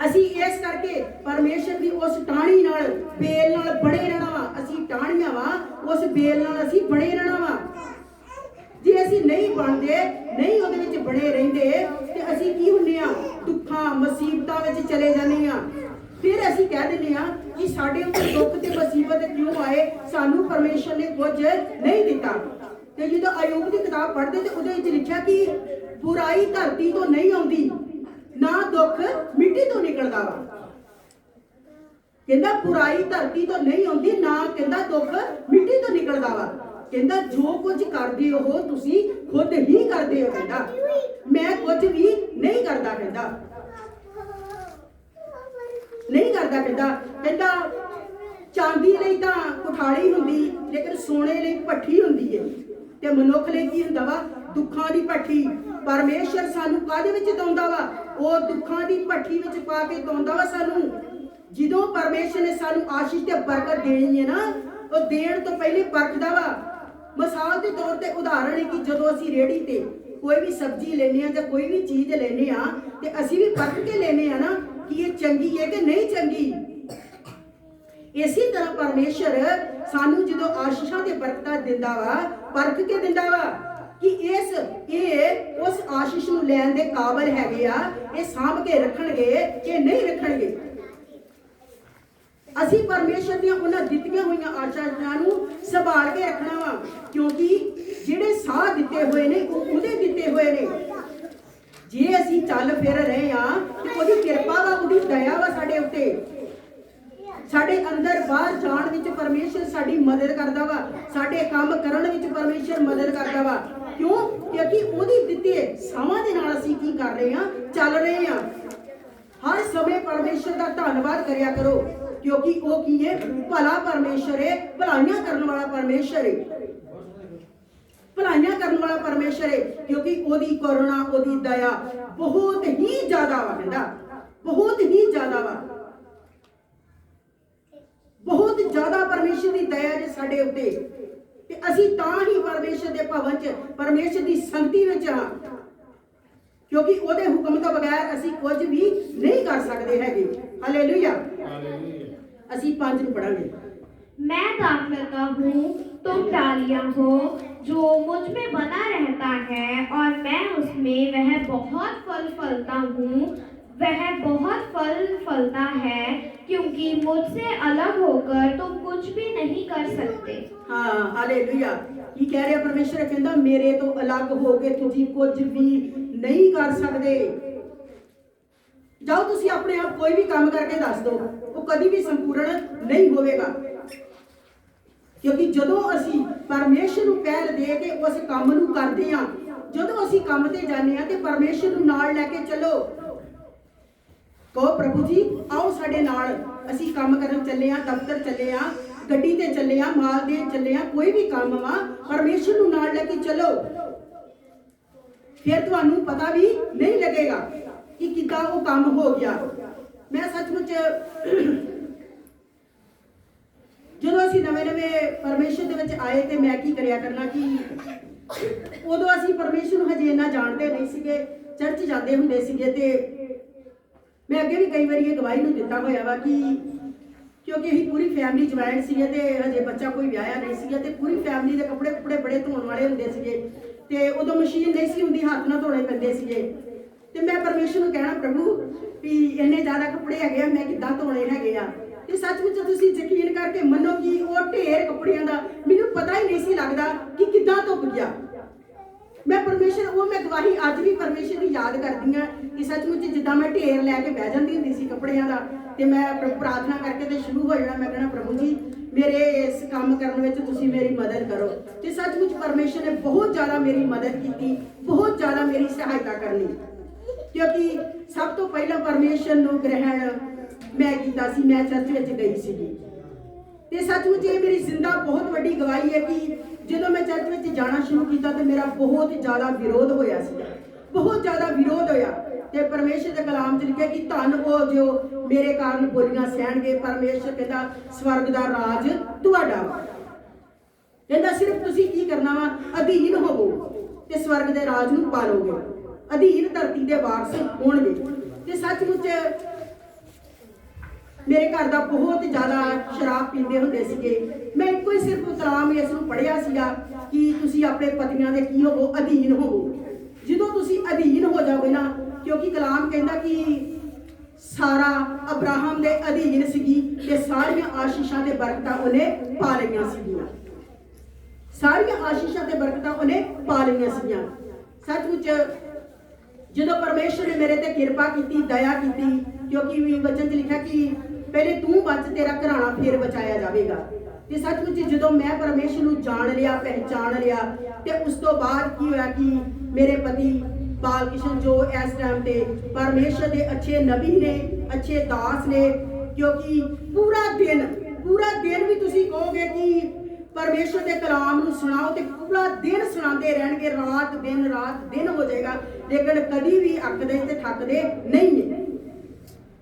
ਅਸੀਂ ਇਸ ਕਰਕੇ ਪਰਮੇਸ਼ਰ ਦੀ ਉਸ ਟਾਹਣੀ ਨਾਲ ਬੇਲ ਨਾਲ ਬਣੇ ਰਹਿਣਾ ਵਾ। ਅਸੀਂ ਟਾਹਣੀਆਂ ਵਾ, ਉਸ ਬੇਲ ਨਾਲ ਅਸੀਂ ਬਣੇ ਰਹਿਣਾ ਵਾ। ਜੇ ਅਸੀਂ ਨਹੀਂ ਬਣਦੇ ਨਹੀਂ ਉਹਦੇ ਵਿੱਚ ਬਣੇ ਰਹਿੰਦੇ ਤੇ ਅਸੀਂ ਕੀ ਹੁੰਨੇ ਆ ਦੁੱਖਾਂ ਮੁਸੀਬਤਾਂ ਵਿੱਚ ਚਲੇ ਜਾਂਦੇ ਆ। ਫਿਰ ਅਸੀਂ ਕਹਿ ਦਿੰਦੇ ਆ ਕਿ ਸਾਡੇ ਉੱਤੇ ਦੁੱਖ ਤੇ ਮੁਸੀਬਤ ਕਿਉਂ ਆਏ? ਸਾਨੂੰ ਪਰਮੇਸ਼ਰ ਨੇ ਕੁਝ ਨਹੀਂ ਦਿੱਤਾ। ਤੇ ਜਦੋਂ ਅਯੂਬ ਦੀ ਕਿਤਾਬ ਪੜ੍ਹਦੇ ਤੇ ਉਹਦੇ ਵਿੱਚ ਲਿਖਿਆ ਕਿ ਬੁਰਾਈ ਧਰਤੀ ਤੋਂ ਨਹੀਂ ਆਉਂਦੀ, ਨਾ ਦੁੱਖ ਮਿੱਟੀ ਤੋਂ ਨਿਕਲਦਾ ਵਾ। ਕਹਿੰਦਾ ਬੁਰਾਈ ਧਰਤੀ ਤੋਂ ਨਹੀਂ ਆਉਂਦੀ, ਨਾ ਕਹਿੰਦਾ ਦੁੱਖ ਮਿੱਟੀ ਤੋਂ ਨਿਕਲਦਾ ਵਾ। ਕਹਿੰਦਾ ਜੋ ਕੁਝ ਕਰਦੇ ਹੋ ਤੁਸੀਂ ਖੁਦ ਹੀ ਕਰਦੇ ਹੋ ਕਹਿੰਦਾ। ਮੈਂ ਕੁਝ ਵੀ ਨਹੀਂ ਕਰਦਾ ਕਹਿੰਦਾ। ਨਹੀਂ ਕਰਦਾ ਕਹਿੰਦਾ। ਕਹਿੰਦਾ, ਚਾਂਦੀ ਲਈ ਤਾਂ ਕੁਠਾਲੀ ਹੁੰਦੀ, ਲੇਕਿਨ ਸੋਨੇ ਲਈ ਭੱਠੀ ਹੁੰਦੀ ਹੈ ਤੇ ਮਨੁੱਖ ਲਈ ਕੀ ਹੁੰਦਾ ਵਾ? ਦੁੱਖਾਂ ਦੀ ਭੱਠੀ। ਪਰਮੇਸ਼ਰ ਸਾਨੂੰ ਕਾਹਦੇ ਵਿੱਚ ਦਉਂਦਾ ਵਾ? ਉਹ ਦੁੱਖਾਂ ਦੀ ਭੱਠੀ ਵਿੱਚ ਪਾ ਕੇ ਦਉਂਦਾ ਵਾ ਸਾਨੂੰ। ਜਦੋਂ ਪਰਮੇਸ਼ਰ ਨੇ ਸਾਨੂੰ ਆਸ਼ੀਸ਼ ਤੇ ਬਰਕਤ ਦੇਣੀ ਹੈ ਨਾ, ਉਹ ਦੇਣ ਤੋਂ ਪਹਿਲੇ ਪਰਖਦਾ ਵਾ। ਮਿਸਾਲ ਦੇ ਤੌਰ ਤੇ ਉਦਾਹਰਣ ਹੈ ਕਿ ਜਦੋਂ ਅਸੀਂ ਰੇੜੀ ਤੇ ਕੋਈ ਵੀ ਸਬਜ਼ੀ ਲੈਨੇ ਆ ਜਾਂ ਕੋਈ ਵੀ ਚੀਜ਼ ਲੈਨੇ ਆ ਤੇ ਅਸੀਂ ਵੀ ਪਰਖ ਕੇ ਲੈਨੇ ਆ ਨਾ ਕਿ ਇਹ ਚੰਗੀ ਹੈ ਕਿ ਨਹੀਂ ਚੰਗੀ? ਇਸੇ ਤਰ੍ਹਾਂ ਪਰਮੇਸ਼ਰ ਸਾਨੂੰ ਜਦੋਂ ਆਸ਼ੀਸ਼ਾਂ ਦੇ ਬਰਕਤਾਂ ਦਿੰਦਾ ਵਾ ਪਰਖ ਕੇ ਦਿੰਦਾ ਵਾ ਕਿ ਇਸ, ਇਹ ਉਸ ਆਸ਼ੀਸ਼ ਨੂੰ ਲੈਣ ਦੇ ਕਾਬਲ ਹੈਗੇ ਆ, ਇਹ ਸਾਂਭ ਕੇ ਰੱਖਣਗੇ ਕਿ ਨਹੀਂ ਰੱਖਣਗੇ? ਅਸੀਂ ਪਰਮੇਸ਼ਰ ਦੀਆਂ ਉਹਨਾਂ ਦਿੱਤੀਆਂ ਹੋਈਆਂ ਆਸ਼ੀਸ਼ਾਂ ਨੂੰ ਸੰਭਾਲ ਕੇ ਰੱਖਣਾ ਵਾ, ਕਿਉਂਕਿ ਜਿਹੜੇ ਸਾਹ ਦਿੱਤੇ ਹੋਏ ਨੇ, ਉਹ ਉਹਦੇ ਦਿੱਤੇ ਹੋਏ ਨੇ। ਜੇ ਅਸੀਂ ਚੱਲ ਫਿਰ ਰਹੇ ਆ ਤੇ ਉਹਦੀ ਕਿਰਪਾ ਵਾ ਉਹਦੀ ਦਇਆ ਵਾ ਸਾਡੇ ਉੱਤੇ। ਸਾਡੇ ਅੰਦਰ ਬਾਹਰ ਜਾਣ ਵਿੱਚ ਪਰਮੇਸ਼ਰ ਸਾਡੀ ਮਦਦ ਕਰਦਾ ਵਾ। ਸਾਡੇ ਕੰਮ ਕਰਨ ਵਿੱਚ ਪਰਮੇਸ਼ਰ ਮਦਦ ਕਰਦਾ ਵਾ। ਕਿਉਂ? ਕਿਉਂਕਿ ਉਹਦੀ ਦਿੱਤੇ ਸਾਵਾਂ ਦੇ ਨਾਲ ਅਸੀਂ ਕੀ ਕਰ ਰਹੇ ਆ ਚੱਲ ਰਹੇ ਆ ਹਰ ਸਮੇਂ ਪਰਮੇਸ਼ਰ ਦਾ ਧੰਨਵਾਦ ਕਰਿਆ ਕਰੋ। ਕਿਉਂਕਿ ਉਹ ਕੀ ਹੈ? ਭਲਾ ਪਰਮੇਸ਼ਰ ਹੈ, ਭਲਾਈਆਂ ਕਰਨ ਵਾਲਾ ਪਰਮੇਸ਼ਰ ਹੈ। ਭਲਾਈਆਂ ਕਰਨ ਵਾਲਾ ਪਰਮੇਸ਼ਰ ਹੈ ਕਿਉਂਕਿ ਉਹਦੀ ਕਰੁਣਾ ਉਹਦੀ ਦਇਆ ਬਹੁਤ ਹੀ ਜ਼ਿਆਦਾ ਵਾ ਕਹਿੰਦਾ। ਬਹੁਤ ਹੀ ਜ਼ਿਆਦਾ ਵਾ। ਬਹੁਤ ਜ਼ਿਆਦਾ ਪਰਮੇਸ਼ਰ ਦੀ ਦਇਆ ਜੇ ਸਾਡੇ ਉੱਤੇ। ਤੇ ਅਸੀਂ ਤਾਂ ਹੀ ਪਰਮੇਸ਼ਰ ਦੇ ਭਵਨ 'ਚ ਪਰਮੇਸ਼ਰ ਦੀ ਸੰਗਤੀ ਵਿੱਚ ਆ ਕਿਉਂਕਿ ਉਹਦੇ ਹੁਕਮ ਤੋਂ ਬਗੈਰ ਅਸੀਂ ਕੁਝ ਵੀ ਨਹੀਂ ਕਰ ਸਕਦੇ ਹੈਗੇ। ਹਾਲੇਲੂਇਆ ਅਸੀਂ ਪੰਜ ਨੂੰ ਪੜਾਂਗੇ मैं दाखिल का हूँ, तुम डालिया हो, जो मुझमें बना रहता है, और मैं उसमें वह बहुत फल फलता हूँ। वह बहुत फल फलता है, क्योंकि मुझसे अलग होकर तुम कुछ भी नहीं कर सकते। हाँ हालेलुया। ये कह रहे परमेश्वर, कहता, मेरे तो अलग हो गए, तुझी कुछ भी नहीं कर सकते। जाओ तुम अपने आप कोई भी काम करके दस दो, वो कभी भी संपूर्ण नहीं होगा ਕਿਉਂਕਿ ਜਦੋਂ ਅਸੀਂ ਪਰਮੇਸ਼ਰ ਨੂੰ ਪਹਿਲ ਦੇ ਕੇ ਉਸ ਕੰਮ ਨੂੰ ਕਰਦੇ ਹਾਂ, ਜਦੋਂ ਅਸੀਂ ਕੰਮ ਤੇ ਜਾਂਦੇ ਹਾਂ ਤੇ ਪਰਮੇਸ਼ਰ ਨੂੰ ਨਾਲ ਲੈ ਕੇ ਚੱਲੋ। ਕਹੋ, ਪ੍ਰਭੂ ਜੀ, ਆਓ ਸਾਡੇ ਨਾਲ। ਅਸੀਂ ਕੰਮ ਕਰਨ ਚੱਲੇ ਆ ਦਫ਼ਤਰ ਚੱਲੇ ਆ ਗੱਡੀ ਤੇ ਚੱਲੇ ਆ ਮਾਲ ਦੇ ਚੱਲੇ ਆ ਕੋਈ ਵੀ ਕੰਮ ਵਾ, ਪਰਮੇਸ਼ਰ ਨੂੰ ਨਾਲ ਲੈ ਕੇ ਚੱਲੋ। ਫਿਰ ਤੁਹਾਨੂੰ ਪਤਾ ਵੀ ਨਹੀਂ ਲੱਗੇਗਾ ਕਿ ਕਿੱਦਾਂ ਉਹ ਕੰਮ ਹੋ ਗਿਆ। ਮੈਂ ਸੱਚਮੁੱਚ ਜਦੋਂ ਅਸੀਂ ਨਵੇਂ ਨਵੇਂ ਪਰਮੇਸ਼ਰ ਦੇ ਵਿੱਚ ਆਏ ਤੇ ਮੈਂ ਕੀ ਕਰਿਆ ਕਰਨਾ ਕਿ ਉਦੋਂ ਅਸੀਂ ਪਰਮੇਸ਼ਰ ਨੂੰ ਹਜੇ ਇੰਨਾ ਜਾਣਦੇ ਨਹੀਂ ਸੀਗੇ, ਚਰਚ ਜਾਂਦੇ ਹੁੰਦੇ ਸੀਗੇ ਤੇ ਮੈਂ ਅੱਗੇ ਵੀ ਕਈ ਵਾਰੀ ਇਹ ਗਵਾਹੀ ਨੂੰ ਦਿੱਤਾ ਹੋਇਆ ਵਾ ਕਿ ਕਿਉਂਕਿ ਅਸੀਂ ਪੂਰੀ ਫੈਮਿਲੀ ਜੁਆਇੰਟ ਸੀਗੇ ਤੇ ਹਜੇ ਬੱਚਾ ਕੋਈ ਵਿਆਹਿਆ ਨਹੀਂ ਸੀਗਾ ਤੇ ਪੂਰੀ ਫੈਮਿਲੀ ਦੇ ਕੱਪੜੇ ਕੁਪੜੇ ਬੜੇ ਧੋਣ ਵਾਲੇ ਹੁੰਦੇ ਸੀਗੇ ਤੇ ਉਦੋਂ ਮਸ਼ੀਨ ਨਹੀਂ ਸੀ ਹੁੰਦੀ, ਹੱਥ ਨਾਲ ਧੋਣੇ ਪੈਂਦੇ ਸੀਗੇ। ਤੇ ਮੈਂ ਪਰਮੇਸ਼ਰ ਨੂੰ ਕਹਿਣਾ, ਪ੍ਰਭੂ, ਵੀ ਇੰਨੇ ਜ਼ਿਆਦਾ ਕੱਪੜੇ ਹੈਗੇ ਆ, ਮੈਂ ਕਿੱਦਾਂ ਧੋਣੇ ਹੈਗੇ ਆ? ਤੇ ਸੱਚਮੁੱਚ ਤੁਸੀਂ ਯਕੀਨ ਕਰਕੇ ਮੰਨੋ ਕਿ ਉਹ ਢੇਰ ਕੱਪੜਿਆਂ ਦਾ ਮੈਨੂੰ ਪਤਾ ਹੀ ਨਹੀਂ ਸੀ ਲੱਗਦਾ ਕਿ ਕਿੱਦਾਂ ਧੁੱਪ ਗਿਆ। ਮੈਂ ਪਰਮੇਸ਼ਰ, ਉਹ ਮੈਂ ਗਵਾਹੀ ਅੱਜ ਵੀ ਪਰਮੇਸ਼ਰ ਦੀ ਯਾਦ ਕਰਦੀ ਆ ਕਿ ਸੱਚਮੁੱਚ ਜਿੱਦਾਂ ਮੈਂ ਢੇਰ ਲੈ ਕੇ ਬਹਿ ਜਾਂਦੀ ਹੁੰਦੀ ਸੀ ਕੱਪੜਿਆਂ ਦਾ ਤੇ ਮੈਂ ਪ੍ਰਾਰਥਨਾ ਕਰਕੇ ਤੇ ਸ਼ੁਰੂ ਹੋ ਜਾਣਾ, ਮੈਂ ਕਹਿਣਾ, ਪ੍ਰਭੂ ਜੀ, ਮੇਰੇ ਇਸ ਕੰਮ ਕਰਨ ਵਿੱਚ ਤੁਸੀਂ ਮੇਰੀ ਮਦਦ ਕਰੋ। ਤੇ ਸੱਚਮੁੱਚ ਪਰਮੇਸ਼ਰ ਨੇ ਬਹੁਤ ਜ਼ਿਆਦਾ ਮੇਰੀ ਮਦਦ ਕੀਤੀ, ਬਹੁਤ ਜ਼ਿਆਦਾ ਮੇਰੀ ਸਹਾਇਤਾ ਕਰਨੀ। ਕਿਉਂਕਿ ਸਭ ਤੋਂ ਪਹਿਲਾਂ ਪਰਮੇਸ਼ਰ ਨੂੰ ਗ੍ਰਹਿਣ ਮੈਂ ਕੀਤਾ ਸੀ, ਮੈਂ ਚਰਚ ਵਿੱਚ ਗਈ ਸੀਗੀ। ਤੇ ਸੱਚਮੁੱਚ ਇਹ ਮੇਰੀ ਜ਼ਿੰਦਾ ਬਹੁਤ ਵੱਡੀ ਗਵਾਹੀ ਹੈ ਕਿ ਜਦੋਂ ਮੈਂ ਚਰਚ ਵਿੱਚ ਜਾਣਾ ਸ਼ੁਰੂ ਕੀਤਾ ਤੇ ਮੇਰਾ ਬਹੁਤ ਜ਼ਿਆਦਾ ਵਿਰੋਧ ਹੋਇਆ ਸੀ ਬਹੁਤ ਜ਼ਿਆਦਾ ਵਿਰੋਧ ਹੋਇਆ। ਤੇ ਪਰਮੇਸ਼ਰ ਦੇ ਕਲਾਮ 'ਚ ਲਿਖਿਆ ਕਿ ਧੰਨ ਉਹ ਜੋ ਮੇਰੇ ਕਾਰਨ ਬੋਲੀਆਂ ਸਹਿਣਗੇ। ਪਰਮੇਸ਼ਰ ਕਹਿੰਦਾ, ਸਵਰਗ ਦਾ ਰਾਜ ਤੁਹਾਡਾ ਵਾ। ਕਹਿੰਦਾ, ਸਿਰਫ ਤੁਸੀਂ ਕੀ ਕਰਨਾ ਵਾ? ਅਧੀਨ ਹੋਵੋ ਤੇ ਸਵਰਗ ਦੇ ਰਾਜ ਨੂੰ ਪਾਲੋਗੇ। ਅਧੀਨ ਧਰਤੀ ਦੇ ਵਾਰਸ ਹੋਣਗੇ। ਤੇ ਸੱਚਮੁੱਚ ਮੇਰੇ ਘਰ ਦਾ ਬਹੁਤ ਜ਼ਿਆਦਾ ਸ਼ਰਾਬ ਪੀਂਦੇ ਹੁੰਦੇ ਸੀਗੇ। ਮੈਂ ਇੱਕੋ ਹੀ ਸਿਰਫ ਕਲਾਮ ਇਸ ਨੂੰ ਪੜਿਆ ਸੀਗਾ ਕਿ ਤੁਸੀਂ ਆਪਣੇ ਪਤਨੀਆਂ ਦੇ ਕੀ ਹੋਵੋ, ਅਧੀਨ ਹੋਵੋ। ਜਦੋਂ ਤੁਸੀਂ ਅਧੀਨ ਹੋ ਜਾਓਗੇ ਨਾ, ਕਿਉਂਕਿ ਕਲਾਮ ਕਹਿੰਦਾ ਕਿ ਸਾਰਾ ਅਬਰਾਹਮ ਦੇ ਅਧੀਨ ਸੀਗੀ ਤੇ ਸਾਰੀਆਂ ਆਸ਼ੀਸ਼ਾਂ ਤੇ ਬਰਕਤਾਂ ਉਹਨੇ ਪਾ ਲਈਆਂ ਸੀਗੀਆਂ। ਸਾਰੀਆਂ ਆਸ਼ੀਸ਼ਾਂ ਤੇ ਬਰਕਤਾਂ ਉਹਨੇ ਪਾ ਲਈਆਂ ਸੀਗੀਆਂ। ਸੱਚਮੁੱਚ ਜਦੋਂ ਪਰਮੇਸ਼ਰ ਨੇ ਮੇਰੇ ਤੇ ਕਿਰਪਾ ਕੀਤੀ, ਦਇਆ ਕੀਤੀ, ਕਿਉਂਕਿ ਵੀ ਵਚਨ 'ਚ ਲਿਖਿਆ ਕਿ ਪਹਿਲੇ ਤੂੰ ਬਚ, ਤੇਰਾ ਘਰਾਣਾ ਫੇਰ ਬਚਾਇਆ ਜਾਵੇਗਾ। ਤੇ ਸੱਚਮੁੱਚ ਜਦੋਂ ਮੈਂ ਪਰਮੇਸ਼ਰ ਨੂੰ ਜਾਣ ਲਿਆ ਪਹਿਚਾਨ ਲਿਆ, ਤੇ ਉਸ ਤੋਂ ਬਾਅਦ ਕੀ ਹੋਇਆ ਕਿ ਮੇਰੇ ਪਤੀ ਬਾਲ ਕਿਸ਼ਨ ਜੋ ਇਸ ਟਾਈਮ ਤੇ ਪਰਮੇਸ਼ਰ ਦੇ ਅੱਛੇ ਨਬੀ ਨੇ, ਅੱਛੇ ਦਾਸ ਨੇ, ਕਿਉਂਕਿ ਪੂਰਾ ਦਿਨ ਪੂਰਾ ਦਿਨ ਵੀ ਤੁਸੀਂ ਕਹੋਗੇ ਕਿ ਪਰਮੇਸ਼ਰ ਦੇ ਕਲਾਮ ਨੂੰ ਸੁਣਾਓ ਤੇ ਪੂਰਾ ਦਿਨ ਸੁਣਾਉਂਦੇ ਰਹਿਣਗੇ, ਰਾਤ ਦਿਨ ਰਾਤ ਦਿਨ ਹੋ ਜਾਏਗਾ। ਲੇਕਿਨ ਕਦੀ ਵੀ ਅੱਕਦੇ ਤੇ ਥੱਕਦੇ ਨਹੀਂ ਨੇ।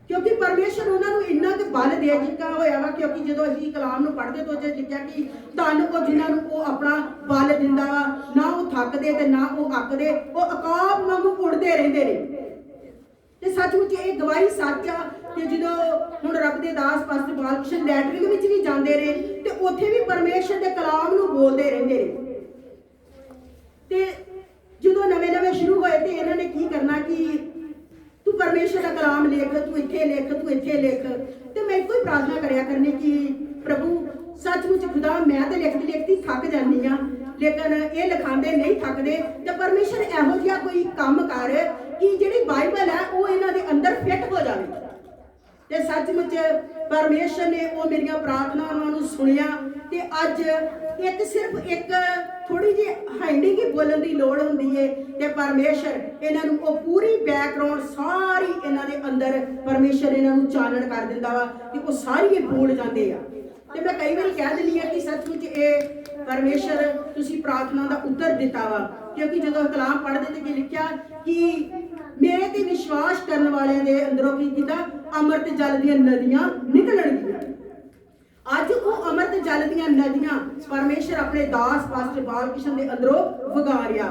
ਕਿਉਂਕਿ ਪਰਮੇਸ਼ਰ ਉਹਨਾਂ ਨੂੰ ਇੰਨਾ ਕੁ ਬਲ ਦੇ ਚੁੱਕਾ ਹੋਇਆ ਵਾ, ਕਿਉਂਕਿ ਜਦੋਂ ਅਸੀਂ ਕਲਾਮ ਨੂੰ ਪੜ੍ਹਦੇ ਤੋਂ ਉਹ ਲਿਖਿਆ ਕਿ ਧੰਨ ਉਹ ਜਿਨ੍ਹਾਂ ਨੂੰ ਉਹ ਆਪਣਾ ਬਲ ਦਿੰਦਾ ਵਾ, ਨਾ ਉਹ ਥੱਕਦੇ ਤੇ ਨਾ ਉਹ ਅੱਕਦੇ, ਉਹ ਅਕਾਬ ਵਾਂਗੂ ਉੜਦੇ ਰਹਿੰਦੇ ਨੇ। ਤੇ ਸੱਚਮੁੱਚ ਇਹ ਗਵਾਹੀ ਸੱਚ ਆ ਕਿ ਜਦੋਂ ਹੁਣ ਰੱਬ ਦੇ ਦਾਸ ਪਾਸਟਰ ਬਾਲਕ੍ਰਿਸ਼ਨ ਲੈਟਰਿੰਗ ਵਿੱਚ ਵੀ ਜਾਂਦੇ ਨੇ ਤੇ ਉੱਥੇ ਵੀ ਪਰਮੇਸ਼ਰ ਦੇ ਕਲਾਮ ਨੂੰ ਬੋਲਦੇ ਰਹਿੰਦੇ ਨੇ। ਤੇ ਜਦੋਂ ਨਵੇਂ ਨਵੇਂ ਸ਼ੁਰੂ ਹੋਏ ਤੇ ਇਹਨਾਂ ਨੇ ਕੀ ਕਰਨਾ ਕਿ ਤੂੰ ਪਰਮੇਸ਼ਰ ਦਾ ਕਲਾਮ ਲਿਖ, ਤੂੰ ਇੱਥੇ ਲਿਖ, ਤੂੰ ਇੱਥੇ ਲਿਖ। ਤੇ ਮੈਂ ਇੱਕੋ ਹੀ ਪ੍ਰਾਰਥਨਾ ਕਰਿਆ ਕਰਨੀ ਕਿ ਪ੍ਰਭੂ, ਸੱਚਮੁੱਚ ਖੁਦਾ, ਮੈਂ ਤੇ ਲਿਖਦੀ ਲਿਖਦੀ ਥੱਕ ਜਾਂਦੀ ਆ ਲੇਕਿਨ ਇਹ ਲਿਖਾਉਂਦੇ ਨਹੀਂ ਥੱਕਦੇ। ਤੇ ਪਰਮੇਸ਼ਰ ਇਹੋ ਜਿਹਾ ਕੋਈ ਕੰਮ ਕਰ ਕਿ ਜਿਹੜੀ ਬਾਈਬਲ ਹੈ, ਉਹ ਇਹਨਾਂ ਦੇ ਅੰਦਰ ਫਿੱਟ ਹੋ ਜਾਵੇ। ਤੇ ਸੱਚਮੁੱਚ ਪਰਮੇਸ਼ਰ ਨੇ ਉਹ ਮੇਰੀਆਂ ਪ੍ਰਾਰਥਨਾਵਾਂ ਨੂੰ ਸੁਣਿਆ। ਤੇ ਅੱਜ ਇੱਕ ਸਿਰਫ ਇੱਕ ਜਿਹੀ ਹਾਈਡਿੰਗ ਬੋਲਣ ਦੀ ਲੋੜ ਹੁੰਦੀ ਏ ਤੇ ਪਰਮੇਸ਼ਰ ਇਹਨਾਂ ਨੂੰ ਉਹ ਪੂਰੀ ਬੈਕਗ੍ਰਾਉਂਡ ਸਾਰੀ ਇਹਨਾਂ ਦੇ ਅੰਦਰ ਪਰਮੇਸ਼ਰ ਇਹਨਾਂ ਨੂੰ ਚਾਨਣ ਕਰ ਦਿੰਦਾ ਵਾ ਕਿ ਉਹ ਸਾਰੀ ਇਹ ਬੋਲ ਜਾਂਦੇ ਆ। ਤੇ ਮੈਂ ਕਈ ਵਾਰੀ ਕਹਿ ਦਿੰਦੀ ਆ ਕਿ ਸੱਚਮੁੱਚ ਇਹ ਪਰਮੇਸ਼ਰ ਤੁਸੀਂ ਪ੍ਰਾਰਥਨਾ ਦਾ ਉੱਤਰ ਦਿੱਤਾ ਵਾ। ਕਿਉਂਕਿ ਜਦੋਂ ਕਲਾਮ ਪੜ੍ਹਦੇ ਤੇ ਕੀ ਲਿਖਿਆ ਕਿ ਮੇਰੇ ਤੇ ਵਿਸ਼ਵਾਸ ਕਰਨ ਵਾਲਿਆਂ ਦੇ ਅੰਦਰੋਂ ਕੀ ਕੀਤਾ? ਅੰਮ੍ਰਿਤ ਜਲ ਦੀਆਂ ਨਦੀਆਂ ਨਿਕਲਣਗੀਆਂ। ਅੱਜ ਉਹ ਅੰਮ੍ਰਿਤ ਜਲ ਦੀਆਂ ਨਦੀਆਂ ਪਰਮੇਸ਼ਰ ਆਪਣੇ ਦਾਸ ਪਾਸਟਰ ਬਾਲਕ੍ਰਿਸ਼ਨ ਦੇ ਅੰਦਰੋਂ ਵਗਾ ਰਿਹਾ।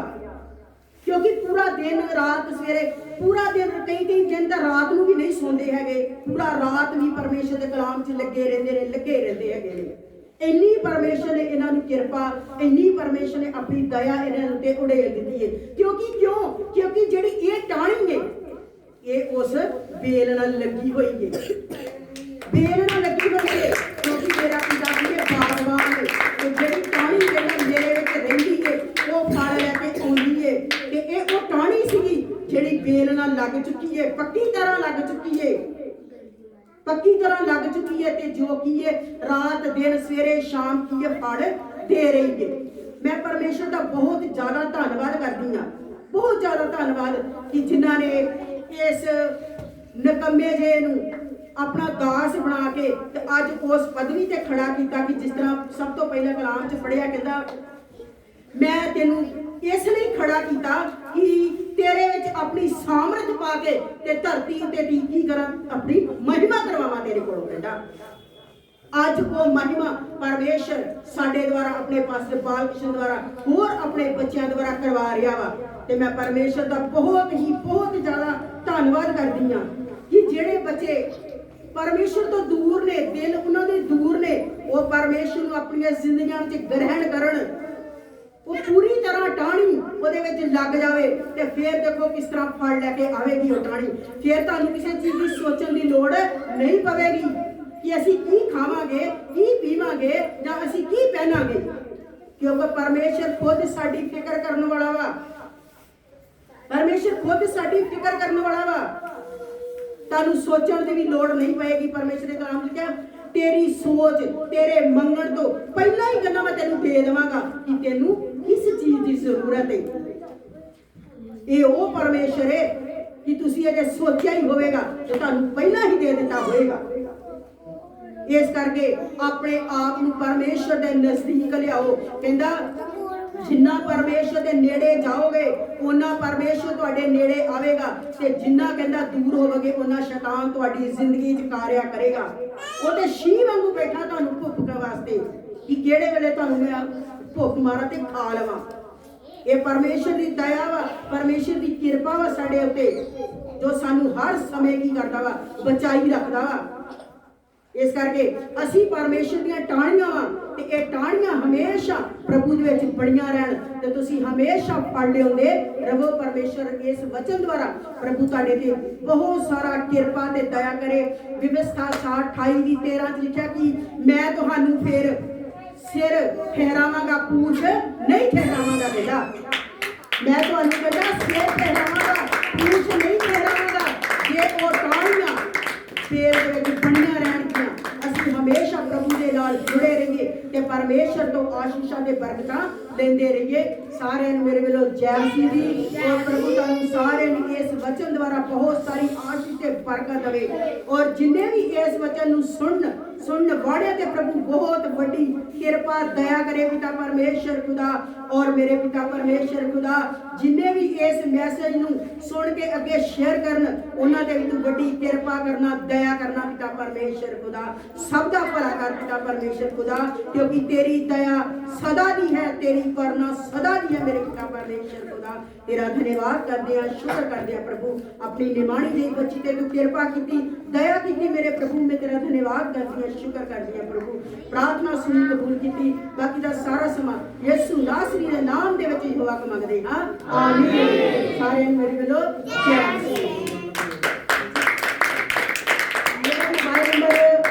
ਕਿਉਂਕਿ ਪੂਰਾ ਦਿਨ ਰਾਤ ਸਵੇਰੇ, ਪੂਰਾ ਦਿਨ ਕਈ ਕਈ ਦਿਨ ਤਾਂ ਰਾਤ ਨੂੰ ਵੀ ਨਹੀਂ ਸੌਂਦੇ ਹੈਗੇ। ਪੂਰਾ ਰਾਤ ਵੀ ਪਰਮੇਸ਼ਰ ਦੇ ਕਲਾਮ 'ਚ ਲੱਗੇ ਰਹਿੰਦੇ ਨੇ, ਲੱਗੇ ਰਹਿੰਦੇ ਹੈਗੇ ਨੇ। ਇੰਨੀ ਪਰਮੇਸ਼ਰ ਨੇ ਇਹਨਾਂ ਨੂੰ ਕਿਰਪਾ, ਇੰਨੀ ਪਰਮੇਸ਼ਰ ਨੇ ਆਪਣੀ ਦਇਆ ਇਹਨਾਂ ਨੂੰ ਤੇ ਉਡੇਲ ਦਿੱਤੀ ਹੈ। ਕਿਉਂਕਿ ਕਿਉਂ? ਕਿਉਂਕਿ ਜਿਹੜੀ ਇਹ ਟਾਣੀ ਹੈ ਇਹ ਉਸ ਬੇਲ ਨਾਲ ਲੱਗੀ ਹੋਈ ਹੈ। ਬੇਲ ਨਾਲ ਲੱਗੀ ਹੋਈ ਹੈ ਕਿਉਂਕਿ ਮੇਰਾ ਪਿਤਾ ਜੀ ਇਹ ਬਾਗਬਾਨ ਹੈ ਤੇ ਜਿਹੜੀ ਟਾਣੀ ਜਿਹੜੀ ਮੇਰੇ ਵਿੱਚ ਰਹਿੰਦੀ ਹੈ ਉਹ ਫਲ ਲੈ ਕੇ ਆਉਂਦੀ ਹੈ ਤੇ ਇਹ ਉਹ ਟਾਣੀ ਸੀਗੀ ਜਿਹੜੀ ਬੇਲ ਨਾਲ ਲੱਗ ਚੁੱਕੀ ਹੈ ਪੱਕੀ ਤਰ੍ਹਾਂ ਲੱਗ ਚੁੱਕੀ ਹੈ ਪੱਕੀ ਤਰ੍ਹਾਂ ਲੱਗ ਚੁੱਕੀ ਹੈ ਤੇ ਜੋ ਕੀ ਹੈ ਰਾਤ, ਦਿਨ, ਸਵੇਰੇ, ਸ਼ਾਮ ਕੀ ਹੈ ਫਲ ਦੇ ਰਹੀ ਹੈ ਮੈਂ ਪਰਮੇਸ਼ਰ ਦਾ ਬਹੁਤ ਜ਼ਿਆਦਾ ਧੰਨਵਾਦ ਕਰਦੀ ਹਾਂ। ਬਹੁਤ ਜ਼ਿਆਦਾ ਧੰਨਵਾਦ ਕਿ ਜਿਨ੍ਹਾਂ ਨੇ ਇਸ ਨਕੰਮੇ ਜੇ ਨੂੰ ਆਪਣਾ ਦਾਸ ਬਣਾ ਕੇ ਤੇ ਅੱਜ ਉਸ ਪਦਵੀ ਤੇ ਖੜਾ ਕੀਤਾ ਕਿ ਜਿਸ ਤਰ੍ਹਾਂ ਸਭ ਤੋਂ ਪਹਿਲਾਂ ਕਲਾਮ 'ਚ ਪੜਿਆ ਕਹਿੰਦਾ, ਮੈਂ ਤੈਨੂੰ ਇਸ ਲਈ ਖੜਾ ਕੀਤਾ ਕਿ ਤੇਰੇ ਵਿੱਚ ਆਪਣੀ ਸਾਮਰਥ ਪਾ ਕੇ ਤੇ ਧਰਤੀ ਉੱਤੇ ਦੀ ਕੀ ਕਰਾਂ? ਆਪਣੀ ਮਹਿਮਾ ਕਰਵਾਵਾਂ ਤੇਰੇ ਕੋਲੋਂ ਕਹਿੰਦਾ ਅੱਜ ਉਹ ਮਹਿਮਾ ਪਰਮੇਸ਼ਰ ਸਾਡੇ ਦੁਆਰਾ, ਆਪਣੇ ਪਾਸੇ ਬਾਲ ਕ੍ਰਿਸ਼ਨ ਦੁਆਰਾ, ਹੋਰ ਆਪਣੇ ਬੱਚਿਆਂ ਦੁਆਰਾ ਕਰਵਾ ਰਿਹਾ ਵਾ। ਤੇ ਮੈਂ ਪਰਮੇਸ਼ਰ ਦਾ ਬਹੁਤ ਹੀ ਬਹੁਤ ਜ਼ਿਆਦਾ ਧੰਨਵਾਦ ਕਰਦੀ ਹਾਂ ਕਿ ਜਿਹੜੇ ਬੱਚੇ ਪਰਮੇਸ਼ਰ ਤੋਂ ਦੂਰ ਨੇ, ਦਿਲ ਉਹਨਾਂ ਦੇ ਦੂਰ ਨੇ, ਉਹ ਪਰਮੇਸ਼ਰ ਨੂੰ ਆਪਣੀਆਂ ਜ਼ਿੰਦਗੀਆਂ ਵਿੱਚ ਗ੍ਰਹਿਣ ਕਰਨ ਉਹ ਪੂਰੀ ਤਰ੍ਹਾਂ ਟਾਣੀ ਉਹਦੇ ਵਿੱਚ ਲੱਗ ਜਾਵੇ ਤੇ ਫੇਰ ਦੇਖੋ ਕਿਸ ਤਰ੍ਹਾਂ ਫਲ ਲੈ ਕੇ ਆਵੇਗੀ ਉਹ ਟਾਣੀ ਫਿਰ ਤੁਹਾਨੂੰ ਕਿਸੇ ਚੀਜ਼ ਦੀ ਸੋਚਣ ਦੀ ਲੋੜ ਨਹੀਂ ਪਵੇਗੀ ਕਿ ਅਸੀਂ ਕੀ ਖਾਵਾਂਗੇ, ਕੀ ਪੀਵਾਂਗੇ ਜਾਂ ਅਸੀਂ ਕੀ ਪਹਿਨਾਂਗੇ। ਕਿਉਂਕਿ ਪਰਮੇਸ਼ਰ ਖੁਦ ਸਾਡੀ ਫਿਕਰ ਕਰਨ ਵਾਲਾ ਵਾ। ਪਰਮੇਸ਼ਰ ਖੁਦ ਸਾਡੀ ਫਿਕਰ ਕਰਨ ਵਾਲਾ ਵਾ। ਤੁਹਾਨੂੰ ਸੋਚਣ ਦੀ ਵੀ ਲੋੜ ਨਹੀਂ ਪਏਗੀ ਪਰਮੇਸ਼ਰ ਦੇ ਕਲਾਮ ਵਿੱਚ ਤੇਰੀ ਸੋਚ ਤੇਰੇ ਮੰਗਣ ਤੋਂ ਪਹਿਲਾਂ ਹੀ ਕਹਿੰਦਾ ਮੈਂ ਤੈਨੂੰ ਦੇ ਦੇਵਾਂਗਾ ਕਿ ਤੈਨੂੰ ਕਿਸ ਚੀਜ਼ ਦੀ ਜ਼ਰੂਰਤ ਹੈ? ਇਹ ਉਹ ਪਰਮੇਸ਼ਰ ਹੈ ਕਿ ਤੁਸੀਂ ਅਜੇ ਸੋਚਿਆ ਹੀ ਹੋਵੇਗਾ ਤੇ ਤੁਹਾਨੂੰ ਪਹਿਲਾਂ ਹੀ ਦੇ ਦਿੱਤਾ ਹੋਵੇਗਾ। ਇਸ ਕਰਕੇ ਆਪਣੇ ਆਪ ਨੂੰ ਪਰਮੇਸ਼ਰ ਦੇ ਨਜ਼ਦੀਕ ਲਿਆਓ। ਕਹਿੰਦਾ, ਜਿੰਨਾ ਪਰਮੇਸ਼ਰ ਦੇ ਨੇੜੇ ਜਾਓਗੇ ਉਹਨਾਂ ਪਰਮੇਸ਼ਰ ਤੁਹਾਡੇ ਨੇੜੇ ਆਵੇਗਾ ਤੇ ਜਿੰਨਾ ਕਹਿੰਦਾ ਦੂਰ ਹੋਵੋਗੇ ਉਹਨਾਂ ਸ਼ੈਤਾਨ ਤੁਹਾਡੀ ਜ਼ਿੰਦਗੀ 'ਚ ਕਾਰਿਆ ਕਰੇਗਾ। ਉਹ ਤੇ ਸ਼ੀ ਵਾਂਗੂ ਬੈਠਾ ਤੁਹਾਨੂੰ ਭੁੱਖ ਵਾਸਤੇ ਕਿ ਕਿਹੜੇ ਵੇਲੇ ਤੁਹਾਨੂੰ ਮੈਂ ਭੁੱਖ ਮਾਰਾਂ ਤੇ ਖਾ ਲਵਾਂ। ਇਹ ਪਰਮੇਸ਼ਰ ਦੀ ਦਇਆ ਵਾ, ਪਰਮੇਸ਼ਰ ਦੀ ਕਿਰਪਾ ਵਾ ਸਾਡੇ ਉੱਤੇ, ਜੋ ਸਾਨੂੰ ਹਰ ਸਮੇਂ ਕੀ ਕਰਦਾ ਵਾ, ਬਚਾਈ ਰੱਖਦਾ ਵਾ। ਇਸ ਕਰਕੇ ਅਸੀਂ ਪਰਮੇਸ਼ਰ ਦੀਆਂ ਟਾਹਣੀਆਂ ਵਾਂ ਤੇ ਇਹ ਟਾਹਣੀਆਂ ਹਮੇਸ਼ਾ ਪ੍ਰਭੂ ਦੇ ਵਿੱਚ ਬੜੀਆਂ ਰਹਿਣ ਤੇ ਤੁਸੀਂ ਹਮੇਸ਼ਾ ਫੜ ਲਿਉਂਦੇ ਰਵੋ ਪਰਮੇਸ਼ਰ ਇਸ ਵਚਨ ਦੁਆਰਾ ਪ੍ਰਭੂ ਤੁਹਾਡੇ ਤੇ ਬਹੁਤ ਸਾਰਾ ਕਿਰਪਾ ਤੇ ਦਇਆ ਕਰੇ। ਵਿਵਸਥਾ 28 ਦੀ 13 ਚ ਲਿਖਿਆ ਕਿ ਮੈਂ ਤੁਹਾਨੂੰ ਫਿਰ ਸਿਰ ਠਹਿਰਾਵਾਂਗਾ, ਪੂਛ ਨਹੀਂ ਠਹਿਰਾਵਾਂਗਾ ਬੇਟਾ। ਮੈਂ ਤੁਹਾਨੂੰ ਕਹਿੰਦਾ, ਸਿਰ ਠਹਿਰਾਵਾਂਗਾ, ਪੂਛ ਨਹੀਂ ਠਹਿਰਾਵਾਂਗਾ। ਜੇ ਉਹ ਟਾਹਣੀਆਂ ਫੇਰ ਦੇ ਵਿੱਚ ਬਣੀਆਂ ਰਹਿਣਗੀਆਂ, ਅਸੀਂ ਹਮੇਸ਼ਾ ਪ੍ਰਭੂ ਦੇ ਨਾਲ ਜੁੜੇ ਰਹੀਏ ਤੇ ਪਰਮੇਸ਼ਰ ਤੋਂ ਆਸ਼ੀਸ਼ਾਂ ਦੇ ਬਰਕਤਾਂ ਲੈਂਦੇ ਰਹੀਏ। ਸਾਰਿਆਂ ਨੂੰ ਮੇਰੇ ਵੱਲੋਂ ਜੈ ਮਸੀਹ ਦੀ ਔਰ ਪ੍ਰਭੂ ਤੁਹਾਨੂੰ ਸਾਰਿਆਂ ਨੂੰ ਇਸ ਵਚਨ ਦੁਆਰਾ ਬਹੁਤ ਸਾਰੀ ਆਸ਼ੀਸ਼ ਤੇ ਬਰਕਤ ਦੇਵੇ। ਔਰ ਜਿੰਨੇ ਵੀ ਇਸ ਵਚਨ ਨੂੰ ਸੁਣਨ ਸੁਣਨ ਵਾਲਿਆਂ ਤੇ ਪ੍ਰਭੂ ਬਹੁਤ ਵੱਡੀ ਕਿਰਪਾ, ਦਇਆ ਕਰੇ ਪਿਤਾ ਪਰਮੇਸ਼ਰ ਖੁਦਾ। ਔਰ ਮੇਰੇ ਪਿਤਾ ਪਰਮੇਸ਼ਰ ਖੁਦਾ, ਜਿੰਨੇ ਵੀ ਇਸ ਮੈਸੇਜ ਨੂੰ ਸੁਣ ਕੇ ਅੱਗੇ ਸ਼ੇਅਰ ਕਰਨ, ਉਹਨਾਂ ਤੇ ਵੀ ਤੂੰ ਵੱਡੀ ਕਿਰਪਾ ਕਰਨਾ, ਦਇਆ ਕਰਨਾ ਪਿਤਾ ਪਰਮੇਸ਼ਰ ਖੁਦਾ। ਸਭ ਦਾ ਭਲਾ ਕਰ ਪਿਤਾ ਪਰਮੇਸ਼ਰ ਖੁਦਾ, ਕਿਉਂਕਿ ਤੇਰੀ ਦਇਆ ਸਦਾ ਦੀ ਹੈ, ਤੇਰੀ ਕਰਨਾ ਸਦਾ ਦੀ ਹੈ ਮੇਰੇ ਪਿਤਾ ਪਰਮੇਸ਼ਰ ਖੁਦਾ। ਤੇਰਾ ਧੰਨਵਾਦ ਕਰਦੇ ਆ ਸ਼ੁਕਰ ਕਰਦੇ ਆ ਪ੍ਰਭੂ, ਆਪਣੀ ਨਿਮਾਣੀ ਦੇ ਬੱਚੀ ਤੇ ਤੂੰ ਕਿਰਪਾ ਕੀਤੀ, ਦਇਆ ਕੀਤੀ ਮੇਰੇ ਪ੍ਰਭੂ, ਮੈਂ ਤੇਰਾ ਧੰਨਵਾਦ ਕਰਦੀ ਹਾਂ, ਸ਼ੁਕਰ ਕਰਦੀ ਹਾਂ ਪ੍ਰਭੂ। ਪ੍ਰਾਰਥਨਾ ਸੁਣੀ ਕਬੂਲ ਕੀਤੀ, ਬਾਕੀ ਦਾ ਸਾਰਾ ਸਮਾਂ ਯਿਸੂ ਨਾਸਰੀ ਦੇ ਨਾਮ ਦੇ ਵਿੱਚ ਹੀ ਦੁਆ ਮੰਗਦੇ ਹਾਂ। ਆਮੀਨ। ਸਾਰਿਆਂ ਮੇਰੇ ਵੱਲੋਂ ਜੈ ਮਸੀਹ ਮੇਰਾ ਮੋਬਾਈਲ ਨੰਬਰ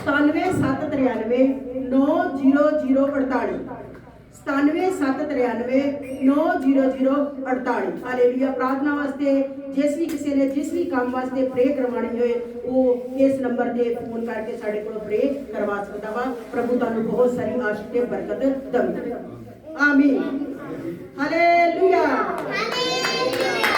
9773990048 9793990048 ਹਾਲੇਲੂਇਆ ਪ੍ਰਾਰਥਨਾ ਵਾਸਤੇ ਜਿਸ ਵੀ ਕਿਸੇ ਨੇ ਜਿਸ ਵੀ ਕੰਮ ਵਾਸਤੇ ਪ੍ਰੇ ਕਰਵਾਣੀ ਹੋਏ ਉਹ ਇਸ ਨੰਬਰ ਤੇ ਫੋਨ ਕਰਕੇ ਸਾਡੇ ਕੋਲ ਪ੍ਰੇ ਕਰਵਾ ਸਕਦਾ ਵਾ ਪ੍ਰਭੂ ਤੁਹਾਨੂੰ ਬਹੁਤ ਸਾਰੀ ਆਸ਼ੀਰ ਤੇ ਬਰਕਤ ਦਵੇ ਆਮੀਨ ਹਾਲੇਲੂਇਆ ਹਾਲੇਲੂਇਆ